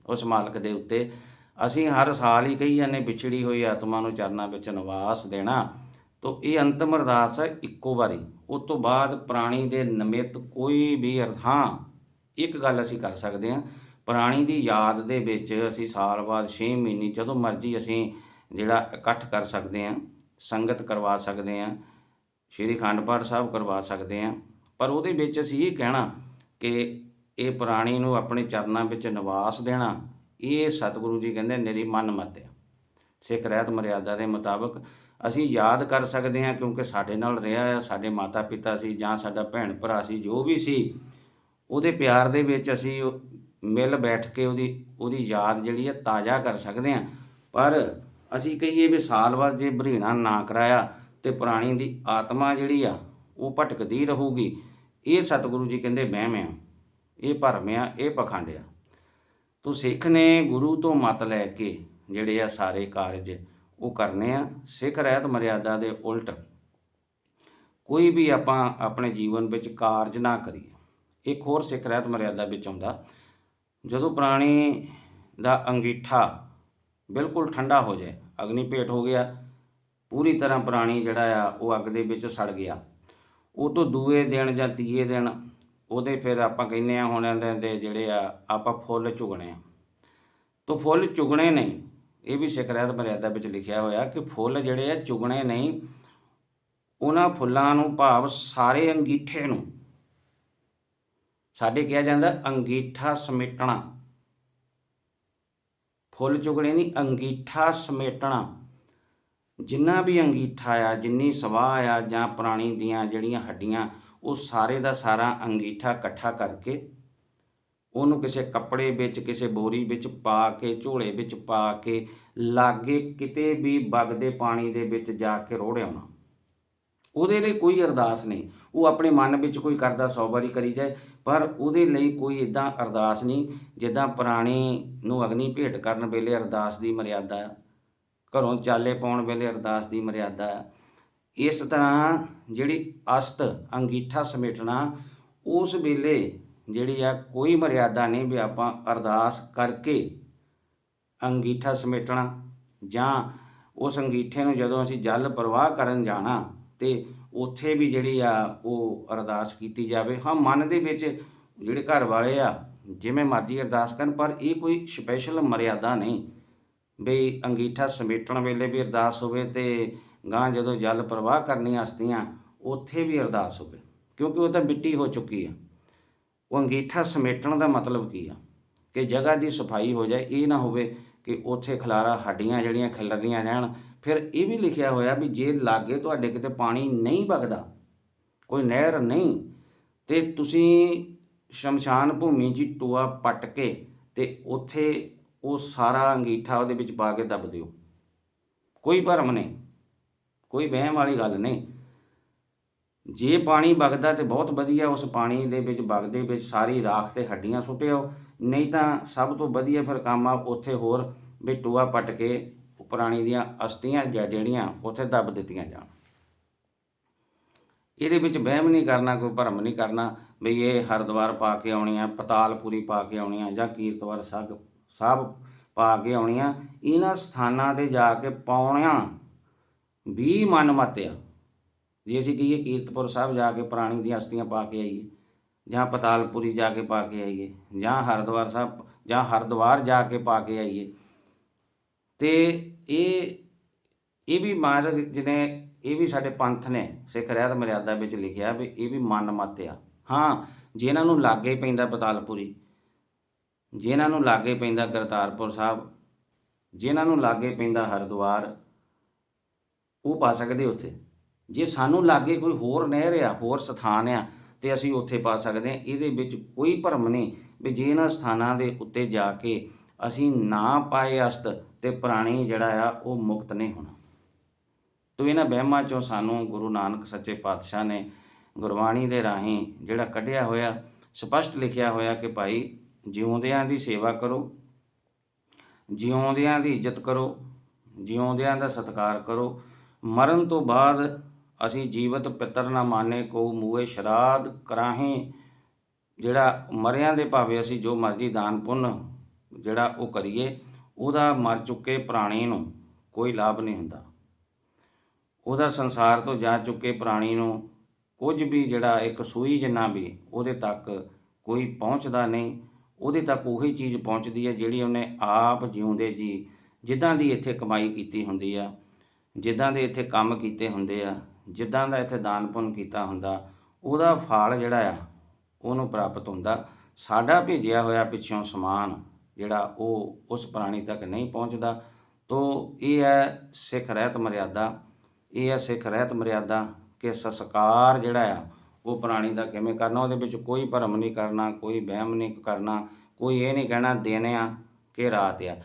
ਉਸ ਮਾਲਕ ਦੇ ਉੱਤੇ। ਅਸੀਂ ਹਰ ਸਾਲ ਹੀ ਕਹੀ ਜਾਂਦੇ, ਵਿਛੜੀ ਹੋਈ ਆਤਮਾ ਨੂੰ ਚਰਨਾਂ ਵਿੱਚ ਨਿਵਾਸ ਦੇਣਾ। ਤੋ ਇਹ ਅੰਤਮ ਅਰਦਾਸ ਹੈ ਇੱਕੋ ਵਾਰੀ। ਉਸ ਤੋਂ ਬਾਅਦ ਪ੍ਰਾਣੀ ਦੇ ਨਿਮਿਤ ਕੋਈ ਵੀ ਅਰਥਾਂ ਇੱਕ ਗੱਲ ਅਸੀਂ ਕਰ ਸਕਦੇ ਹਾਂ ਪੁਰਾਣੀ ਦੀ ਯਾਦ ਦੇ ਵਿੱਚ ਅਸੀਂ ਸਾਲ ਬਾਅਦ 6 ਮਹੀਨੇ ਜਦੋਂ ਮਰਜ਼ੀ ਅਸੀਂ ਜਿਹੜਾ ਇਕੱਠ ਕਰ ਸਕਦੇ ਹਾਂ, ਸੰਗਤ ਕਰਵਾ ਸਕਦੇ ਹਾਂ, ਸ਼੍ਰੀ ਅਖੰਡ ਪਾਠ ਸਾਹਿਬ ਕਰਵਾ ਸਕਦੇ ਹਾਂ, ਪਰ ਉਹਦੇ ਵਿੱਚ ਅਸੀਂ ਇਹ ਕਹਿਣਾ ਕਿ ਇਹ ਪੁਰਾਣੀ ਨੂੰ ਆਪਣੇ ਚਰਨਾਂ ਵਿੱਚ ਨਿਵਾਸ ਦੇਣਾ, ਇਹ ਸਤਿਗੁਰੂ ਜੀ ਕਹਿੰਦੇ ਮੇਰੀ ਮਨ ਮਤ ਆ। ਸਿੱਖ ਰਹਿਤ ਮਰਿਆਦਾ ਦੇ ਮੁਤਾਬਕ ਅਸੀਂ ਯਾਦ ਕਰ ਸਕਦੇ ਹਾਂ ਕਿਉਂਕਿ ਸਾਡੇ ਨਾਲ ਰਿਹਾ ਆ, ਸਾਡੇ ਮਾਤਾ ਪਿਤਾ ਸੀ ਜਾਂ ਸਾਡਾ ਭੈਣ ਭਰਾ ਸੀ, ਜੋ ਵੀ ਸੀ, ਉਹਦੇ ਪਿਆਰ ਦੇ ਵਿੱਚ ਅਸੀਂ ਮਿਲ ਬੈਠ ਕੇ ਉਹਦੀ ਉਹਦੀ ਯਾਦ ਜਿਹੜੀ ਹੈ ਤਾਜ਼ਾ ਕਰ ਸਕਦੇ ਹਾਂ ਪਰ ਅਸੀਂ ਕਹੀਏ ਵੀ ਸਾਲ ਬਾਅਦ ਜੇ ਬਰੀਣਾ ਨਾ ਕਰਾਇਆ ਤੇ ਪੁਰਾਣੀ ਦੀ ਆਤਮਾ ਜਿਹੜੀ ਆ, ਉਹ ਭਟਕਦੀ ਰਹੂਗੀ। ਇਹ ਸਤਿਗੁਰੂ ਜੀ ਕਹਿੰਦੇ ਵਹਿਮ ਆ ਇਹ ਭਰਮ ਆ, ਇਹ ਪਖੰਡ ਆ। ਤੋ ਸਿੱਖ ਨੇ ਗੁਰੂ ਤੋਂ ਮਤ ਲੈ ਕੇ ਜਿਹੜੇ ਆ ਸਾਰੇ ਕਾਰਜ ਉਹ ਕਰਨੇ ਆ। ਸਿੱਖ ਰਹਿਤ ਮਰਿਆਦਾ ਦੇ ਉਲਟ ਕੋਈ ਵੀ ਆਪਾਂ ਆਪਣੇ ਜੀਵਨ ਵਿੱਚ ਕਾਰਜ ਨਾ ਕਰੀਏ। ਇੱਕ ਹੋਰ ਸਿੱਖ ਰਹਿਤ ਮਰਿਆਦਾ ਵਿੱਚ ਆਉਂਦਾ। ਜਦੋਂ ਪ੍ਰਾਣੀ ਦਾ ਅੰਗੀਠਾ ਬਿਲਕੁਲ ਠੰਡਾ ਹੋ ਜਾਏ, ਅਗਨੀ ਭੇਟ ਹੋ ਗਿਆ, ਪੂਰੀ ਤਰ੍ਹਾਂ ਪ੍ਰਾਣੀ ਜਿਹੜਾ ਆ, ਉਹ ਅੱਗ ਦੇ ਵਿੱਚ ਸੜ ਗਿਆ। ਉਹ ਤੋਂ ਦੂਏ ਦਿਨ ਜਾਂ ਤੀਏ ਦਿਨ ਉਹਦੇ ਫਿਰ ਆਪਾਂ ਕਹਿੰਦੇ ਆ ਹੁਣ ਇਹਦੇ ਦੇ ਜਿਹੜੇ ਆ, ਆਪਾਂ ਫੁੱਲ ਚੁਗਣੇ ਆ ਤੋਂ ਫੁੱਲ ਚੁਗਣੇ ਨਹੀਂ, ਇਹ ਵੀ ਸਿੱਖ ਰਹਿਤ ਮਰਿਆਦਾ ਵਿੱਚ ਲਿਖਿਆ ਹੋਇਆ ਕਿ ਫੁੱਲ ਜਿਹੜੇ ਆ ਚੁਗਣੇ ਨਹੀਂ, ਉਹਨਾਂ ਫੁੱਲਾਂ ਨੂੰ ਭਾਵ ਸਾਰੇ ਅੰਗੀਠੇ ਨੂੰ ਸਾਡੇ ਕਿਹਾ ਜਾਂਦਾ ਅੰਗੀਠਾ ਸਮੇਟਣਾ। ਫੁੱਲ ਚੁਗਣੇ ਨਹੀਂ, ਅੰਗੀਠਾ ਸਮੇਟਣਾ। ਜਿੰਨਾ ਵੀ ਅੰਗੀਠਾ ਆ, ਜਿੰਨੀ ਸਵਾਹ ਆ ਜਾਂ ਪੁਰਾਣੀ ਦੀਆਂ ਜਿਹੜੀਆਂ ਹੱਡੀਆਂ, ਉਹ ਸਾਰੇ ਦਾ ਸਾਰਾ ਅੰਗੀਠਾ ਇਕੱਠਾ ਕਰਕੇ ਉਹਨੂੰ ਕਿਸੇ ਕੱਪੜੇ ਵਿੱਚ, ਕਿਸੇ ਬੋਰੀ ਵਿੱਚ ਪਾ ਕੇ, ਝੋਲੇ ਵਿੱਚ ਪਾ ਕੇ, ਲਾਗੇ ਕਿਤੇ ਵੀ ਵਗਦੇ ਪਾਣੀ ਦੇ ਵਿੱਚ ਜਾ ਕੇ ਰੋੜ ਰੋੜਿਆਉਣਾ ਉਹਦੇ ਲਈ ਕੋਈ ਅਰਦਾਸ ਨਹੀਂ। ਉਹ ਆਪਣੇ ਮਨ ਵਿੱਚ ਕੋਈ ਕਰਦਾ ਸੌ ਵਾਰੀ ਕਰੀ ਜਾਏ ਪਰ ਉਹਦੇ ਲਈ ਕੋਈ ਇਦਾਂ ਅਰਦਾਸ ਨਹੀਂ, ਜਿੱਦਾਂ ਪੁਰਾਣੇ ਨੂੰ ਅਗਨੀ ਭੇਟ ਕਰਨ ਵੇਲੇ ਅਰਦਾਸ ਦੀ ਮਰਿਆਦਾ ਘਰੋਂ ਚਾਲੇ ਪਾਉਣ ਵੇਲੇ ਅਰਦਾਸ ਦੀ ਮਰਿਆਦਾ ਇਸ ਤਰ੍ਹਾਂ ਜਿਹੜੀ ਅਸਤ ਅੰਗੀਠਾ ਸਮੇਟਣਾ, ਉਸ ਵੇਲੇ ਜਿਹੜੀ ਆ ਕੋਈ ਮਰਿਆਦਾ ਨਹੀਂ ਵੀ ਆਪਾਂ ਅਰਦਾਸ ਕਰਕੇ ਅੰਗੀਠਾ ਸਮੇਟਣਾ ਜਾਂ ਉਸ ਅੰਗੀਠੇ ਨੂੰ ਜਦੋਂ ਅਸੀਂ ਜਲ ਪ੍ਰਵਾਹ ਕਰਨ ਜਾਣਾ ਤੇ ਉੱਥੇ ਵੀ ਜਿਹੜੀ ਆ ਉਹ ਅਰਦਾਸ ਕੀਤੀ ਜਾਵੇ। ਹਾਂ, ਮਨ ਦੇ ਵਿੱਚ ਜਿਹੜੇ ਘਰ ਵਾਲੇ ਆ, ਜਿਵੇਂ ਮਰਜ਼ੀ ਅਰਦਾਸ ਕਰਨ, ਪਰ ਇਹ ਕੋਈ ਸਪੈਸ਼ਲ ਮਰਿਆਦਾ ਨਹੀਂ ਬਈ ਅੰਗੀਠਾ ਸਮੇਟਣ ਵੇਲੇ ਵੀ ਅਰਦਾਸ ਹੋਵੇ ਤੇ ਗਾਂ ਜਦੋਂ ਜਲ ਪ੍ਰਵਾਹ ਕਰਨੀ ਹਸਤੀਆਂ, ਉੱਥੇ ਵੀ ਅਰਦਾਸ ਹੋਵੇ, ਕਿਉਂਕਿ ਉਹ ਤਾਂ ਮਿੱਟੀ ਹੋ ਚੁੱਕੀ ਆ। ਉਹ ਅੰਗੀਠਾ ਸਮੇਟਣ ਦਾ ਮਤਲਬ ਕੀ ਆ? ਕਿ ਜਗ੍ਹਾ ਦੀ ਸਫ਼ਾਈ ਹੋ ਜਾਏ, ਇਹ ਨਾ ਹੋਵੇ ਕਿ ਉੱਥੇ ਖਲਾਰਾ ਹੱਡੀਆਂ ਜਿਹੜੀਆਂ ਖਿਲਰਦੀਆਂ ਰਹਿਣ ਫਿਰ ਇਹ ਵੀ ਲਿਖਿਆ ਹੋਇਆ ਵੀ ਜੇ ਲਾਗੇ ਤੁਹਾਡੇ ਕਿਤੇ ਪਾਣੀ ਨਹੀਂ ਵਗਦਾ, ਕੋਈ ਨਹਿਰ ਨਹੀਂ, ਤੇ ਤੁਸੀਂ ਸ਼ਮਸ਼ਾਨ ਭੂਮੀ 'ਚ ਟੋਆ ਪੱਟ ਕੇ ਤੇ ਉੱਥੇ ਉਹ ਸਾਰਾ ਅੰਗੀਠਾ ਉਹਦੇ ਵਿੱਚ ਪਾ ਕੇ ਦੱਬ ਦਿਓ। ਕੋਈ ਭਰਮ ਨਹੀਂ, ਕੋਈ ਵਹਿਮ ਵਾਲੀ ਗੱਲ ਨਹੀਂ। ਜੇ ਪਾਣੀ ਵਗਦਾ ਤੇ ਬਹੁਤ ਵਧੀਆ, ਉਸ ਪਾਣੀ ਦੇ ਵਿੱਚ ਵਗਦੇ ਵਿੱਚ ਸਾਰੀ ਰਾਖ ਤੇ ਹੱਡੀਆਂ ਸੁੱਟਿਓ, ਨਹੀਂ ਤਾਂ ਸਭ ਤੋਂ ਵਧੀਆ ਫਿਰ ਕੰਮ ਆ ਉੱਥੇ ਹੋਰ ਵੀ ਟੋਆ ਪੱਟ ਕੇ ਪੁਰਾਣੀ ਦੀਆਂ ਅਸਤੀਆਂ ਜਾਂ ਜਿਹੜੀਆਂ ਉੱਥੇ ਦੱਬ ਦਿੱਤੀਆਂ ਜਾਣ। ਇਹਦੇ ਵਿੱਚ ਵਹਿਮ ਨਹੀਂ ਕਰਨਾ, ਕੋਈ ਭਰਮ ਨਹੀਂ ਕਰਨਾ ਵੀ ਇਹ ਹਰਦੁਆਰ ਪਾ ਕੇ ਆਉਣੀ ਆ, ਪਤਾਲਪੁਰੀ ਪਾ ਕੇ ਆਉਣੀ ਆ ਜਾਂ ਕੀਰਤਵਾਰ ਸਾਹਿਬ ਸਾਹਿਬ ਪਾ ਕੇ ਆਉਣੀ ਆ। ਇਹਨਾਂ ਸਥਾਨਾਂ ਤੇ ਜਾ ਕੇ ਪਾਉਣਿਆਂ ਵੀ ਮਨ ਮਤਿਆ। ਜੇ ਅਸੀਂ ਕਹੀਏ ਕੀਰਤਪੁਰ ਸਾਹਿਬ ਜਾ ਕੇ ਪੁਰਾਣੀ ਦੀਆਂ ਅਸਤੀਆਂ ਪਾ ਕੇ ਆਈਏ, ਜਾਂ ਪਤਾਲਪੁਰੀ ਜਾ ਕੇ ਪਾ ਕੇ ਆਈਏ, ਜਾਂ ਹਰਦੁਆਰ ਸਾਹਿਬ, ਜਾਂ ਹਰਦੁਆਰ ਜਾ ਕੇ ਪਾ ਕੇ ਆਈਏ, ਤੇ ਇਹ ਇਹ ਵੀ ਮਹਾਰਾਜ ਜਿਹਨੇ, ਇਹ ਵੀ ਸਾਡੇ ਪੰਥ ਨੇ, ਸਿੱਖ ਰਹਿਤ ਮਰਿਆਦਾ ਵਿੱਚ ਲਿਖਿਆ ਵੀ ਇਹ ਵੀ ਮਨ ਮਤ ਆ। ਹਾਂ ਜਿਨ੍ਹਾਂ ਨੂੰ ਲਾਗੇ ਪੈਂਦਾ ਬਤਾਲਪੁਰੀ ਜਿਨ੍ਹਾਂ ਨੂੰ ਲਾਗੇ ਪੈਂਦਾ ਕਰਤਾਰਪੁਰ ਸਾਹਿਬ ਜਿਨ੍ਹਾਂ ਨੂੰ ਲਾਗੇ ਪੈਂਦਾ ਹਰਦੁਆਰ, ਉਹ ਪਾ ਸਕਦੇ ਉੱਥੇ। ਜੇ ਸਾਨੂੰ ਲਾਗੇ ਕੋਈ ਹੋਰ ਨਹਿਰ ਆ, ਹੋਰ ਸਥਾਨ ਆ, ਤੇ ਅਸੀਂ ਉੱਥੇ ਪਾ ਸਕਦੇ ਹਾਂ ਇਹਦੇ ਵਿੱਚ ਕੋਈ ਭਰਮ ਨਹੀਂ ਵੀ ਜੇ ਇਹਨਾਂ ਸਥਾਨਾਂ ਦੇ ਉੱਤੇ ਜਾ ਕੇ ਅਸੀਂ ਨਾ ਪਾਏ ਅਸਤ ਤੇ ਪ੍ਰਾਣੀ ਜਿਹੜਾ ਆ, ਉਹ ਮੁਕਤ ਨਹੀਂ ਹੋਣਾ। ਤੋ ਇਹਨਾਂ ਵਹਿਮਾਂ ਚੋਂ ਸਾਨੂੰ ਗੁਰੂ ਨਾਨਕ ਸੱਚੇ ਪਾਤਸ਼ਾਹ ਨੇ ਗੁਰਬਾਣੀ ਦੇ ਰਾਹੀਂ ਜਿਹੜਾ ਕੱਢਿਆ ਹੋਇਆ, ਸਪਸ਼ਟ ਲਿਖਿਆ ਹੋਇਆ ਕਿ ਭਾਈ ਜਿਉਂਦਿਆਂ ਦੀ ਸੇਵਾ ਕਰੋ, ਜਿਉਂਦਿਆਂ ਦੀ ਇੱਜ਼ਤ ਕਰੋ, ਜਿਉਂਦਿਆਂ ਦਾ ਸਤਿਕਾਰ ਕਰੋ। ਮਰਨ ਤੋਂ ਬਾਅਦ ਅਸੀਂ ਜੀਵਤ ਪਿਤਰ ਨਾ ਮਾਨੇ ਕੋ ਮੂਏ ਸ਼ਰਾਦ ਕਰਾਹੀਂ। ਜਿਹੜਾ ਮਰਿਆਂ ਦੇ ਭਾਵੇਂ ਅਸੀਂ ਜੋ ਮਰਜ਼ੀ ਦਾਨ ਪੁੰਨ ਜਿਹੜਾ ਉਹ ਕਰੀਏ ਉਹਦਾ ਮਰ ਚੁੱਕੇ ਪ੍ਰਾਣੀ ਨੂੰ ਕੋਈ ਲਾਭ ਨਹੀਂ ਹੁੰਦਾ। ਉਹਦਾ ਸੰਸਾਰ ਤੋਂ ਜਾ ਚੁੱਕੇ ਪ੍ਰਾਣੀ ਨੂੰ ਕੁਝ ਵੀ ਜਿਹੜਾ ਇੱਕ ਸੂਈ ਜਿੰਨਾ ਵੀ ਉਹਦੇ ਤੱਕ ਕੋਈ ਪਹੁੰਚਦਾ ਨਹੀਂ। ਉਹਦੇ ਤੱਕ ਉਹੀ ਚੀਜ਼ ਪਹੁੰਚਦੀ ਹੈ ਜਿਹੜੀ ਉਹਨੇ ਆਪ ਜਿਉਂਦੇ ਜੀ, ਜਿੱਦਾਂ ਦੀ ਇੱਥੇ ਕਮਾਈ ਕੀਤੀ ਹੁੰਦੀ ਆ, ਜਿੱਦਾਂ ਦੇ ਇੱਥੇ ਕੰਮ ਕੀਤੇ ਹੁੰਦੇ ਆ, ਜਿੱਦਾਂ ਦਾ ਇੱਥੇ ਦਾਨ ਪੁੰਨ ਕੀਤਾ ਹੁੰਦਾ, ਉਹਦਾ ਫਲ ਜਿਹੜਾ ਆ ਉਹਨੂੰ ਪ੍ਰਾਪਤ ਹੁੰਦਾ। ਸਾਡਾ ਭੇਜਿਆ ਹੋਇਆ ਪਿੱਛੋਂ ਸਮਾਨ ਜਿਹੜਾ ਉਹ ਉਸ ਪ੍ਰਾਣੀ ਤੱਕ ਨਹੀਂ ਪਹੁੰਚਦਾ। ਤੋ ਇਹ ਹੈ ਸਿੱਖ ਰਹਿਤ ਮਰਿਆਦਾ। ਇਹ ਹੈ ਸਿੱਖ ਰਹਿਤ ਮਰਿਆਦਾ ਕਿ ਸੰਸਕਾਰ ਜਿਹੜਾ ਆ, ਉਹ ਪ੍ਰਾਣੀ ਦਾ ਕਿਵੇਂ ਕਰਨਾ, ਉਹਦੇ ਵਿੱਚ ਕੋਈ ਭਰਮ ਨਹੀਂ ਕਰਨਾ, ਕੋਈ ਵਹਿਮ ਨਹੀਂ ਕਰਨਾ, ਕੋਈ ਇਹ ਨਹੀਂ ਕਹਿਣਾ ਦਿਨ ਆ ਕਿ ਰਾਤ ਆ।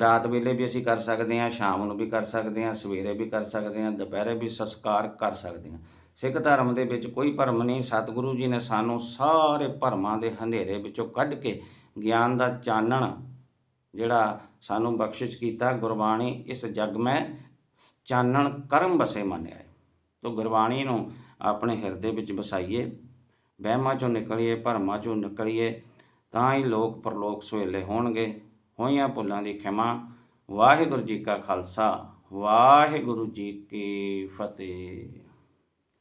ਰਾਤ ਵੇਲੇ ਵੀ ਅਸੀਂ ਕਰ ਸਕਦੇ ਹਾਂ, ਸ਼ਾਮ ਨੂੰ ਵੀ ਕਰ ਸਕਦੇ ਹਾਂ, ਸਵੇਰੇ ਵੀ ਕਰ ਸਕਦੇ ਹਾਂ, ਦੁਪਹਿਰੇ ਵੀ ਸੰਸਕਾਰ ਕਰ ਸਕਦੇ ਹਾਂ। ਸਿੱਖ ਧਰਮ ਦੇ ਵਿੱਚ ਕੋਈ ਭਰਮ ਨਹੀਂ। ਸਤਿਗੁਰੂ ਜੀ ਨੇ ਸਾਨੂੰ ਸਾਰੇ ਭਰਮਾਂ ਦੇ ਹਨੇਰੇ ਵਿੱਚੋਂ ਕੱਢ ਕੇ ਗਿਆਨ ਦਾ ਚਾਨਣ ਜਿਹੜਾ ਸਾਨੂੰ ਬਖਸ਼ਿਸ਼ ਕੀਤਾ, ਗੁਰਬਾਣੀ ਇਸ ਜਗ ਮੈਂ ਚਾਨਣ ਕਰਮ ਬਸੇ ਮੰਨਿਆ ਹੈ। ਤੋ ਗੁਰਬਾਣੀ ਨੂੰ ਆਪਣੇ ਹਿਰਦੇ ਵਿੱਚ ਵਸਾਈਏ ਵਹਿਮਾਂ ਚੋਂ ਨਿਕਲੀਏ, ਭਰਮਾਂ ਚੋਂ ਨਿਕਲੀਏ, ਤਾਂ ਹੀ ਲੋਕ ਪਰਲੋਕ ਸੁਹੇਲੇ ਹੋਣਗੇ। ਹੋਈਆਂ ਭੁੱਲਾਂ ਦੀ ਖਿਮਾ, ਵਾਹਿਗੁਰੂ ਜੀ ਕਾ ਖਾਲਸਾ, ਵਾਹਿਗੁਰੂ ਜੀ ਕੀ ਫਤਿਹ।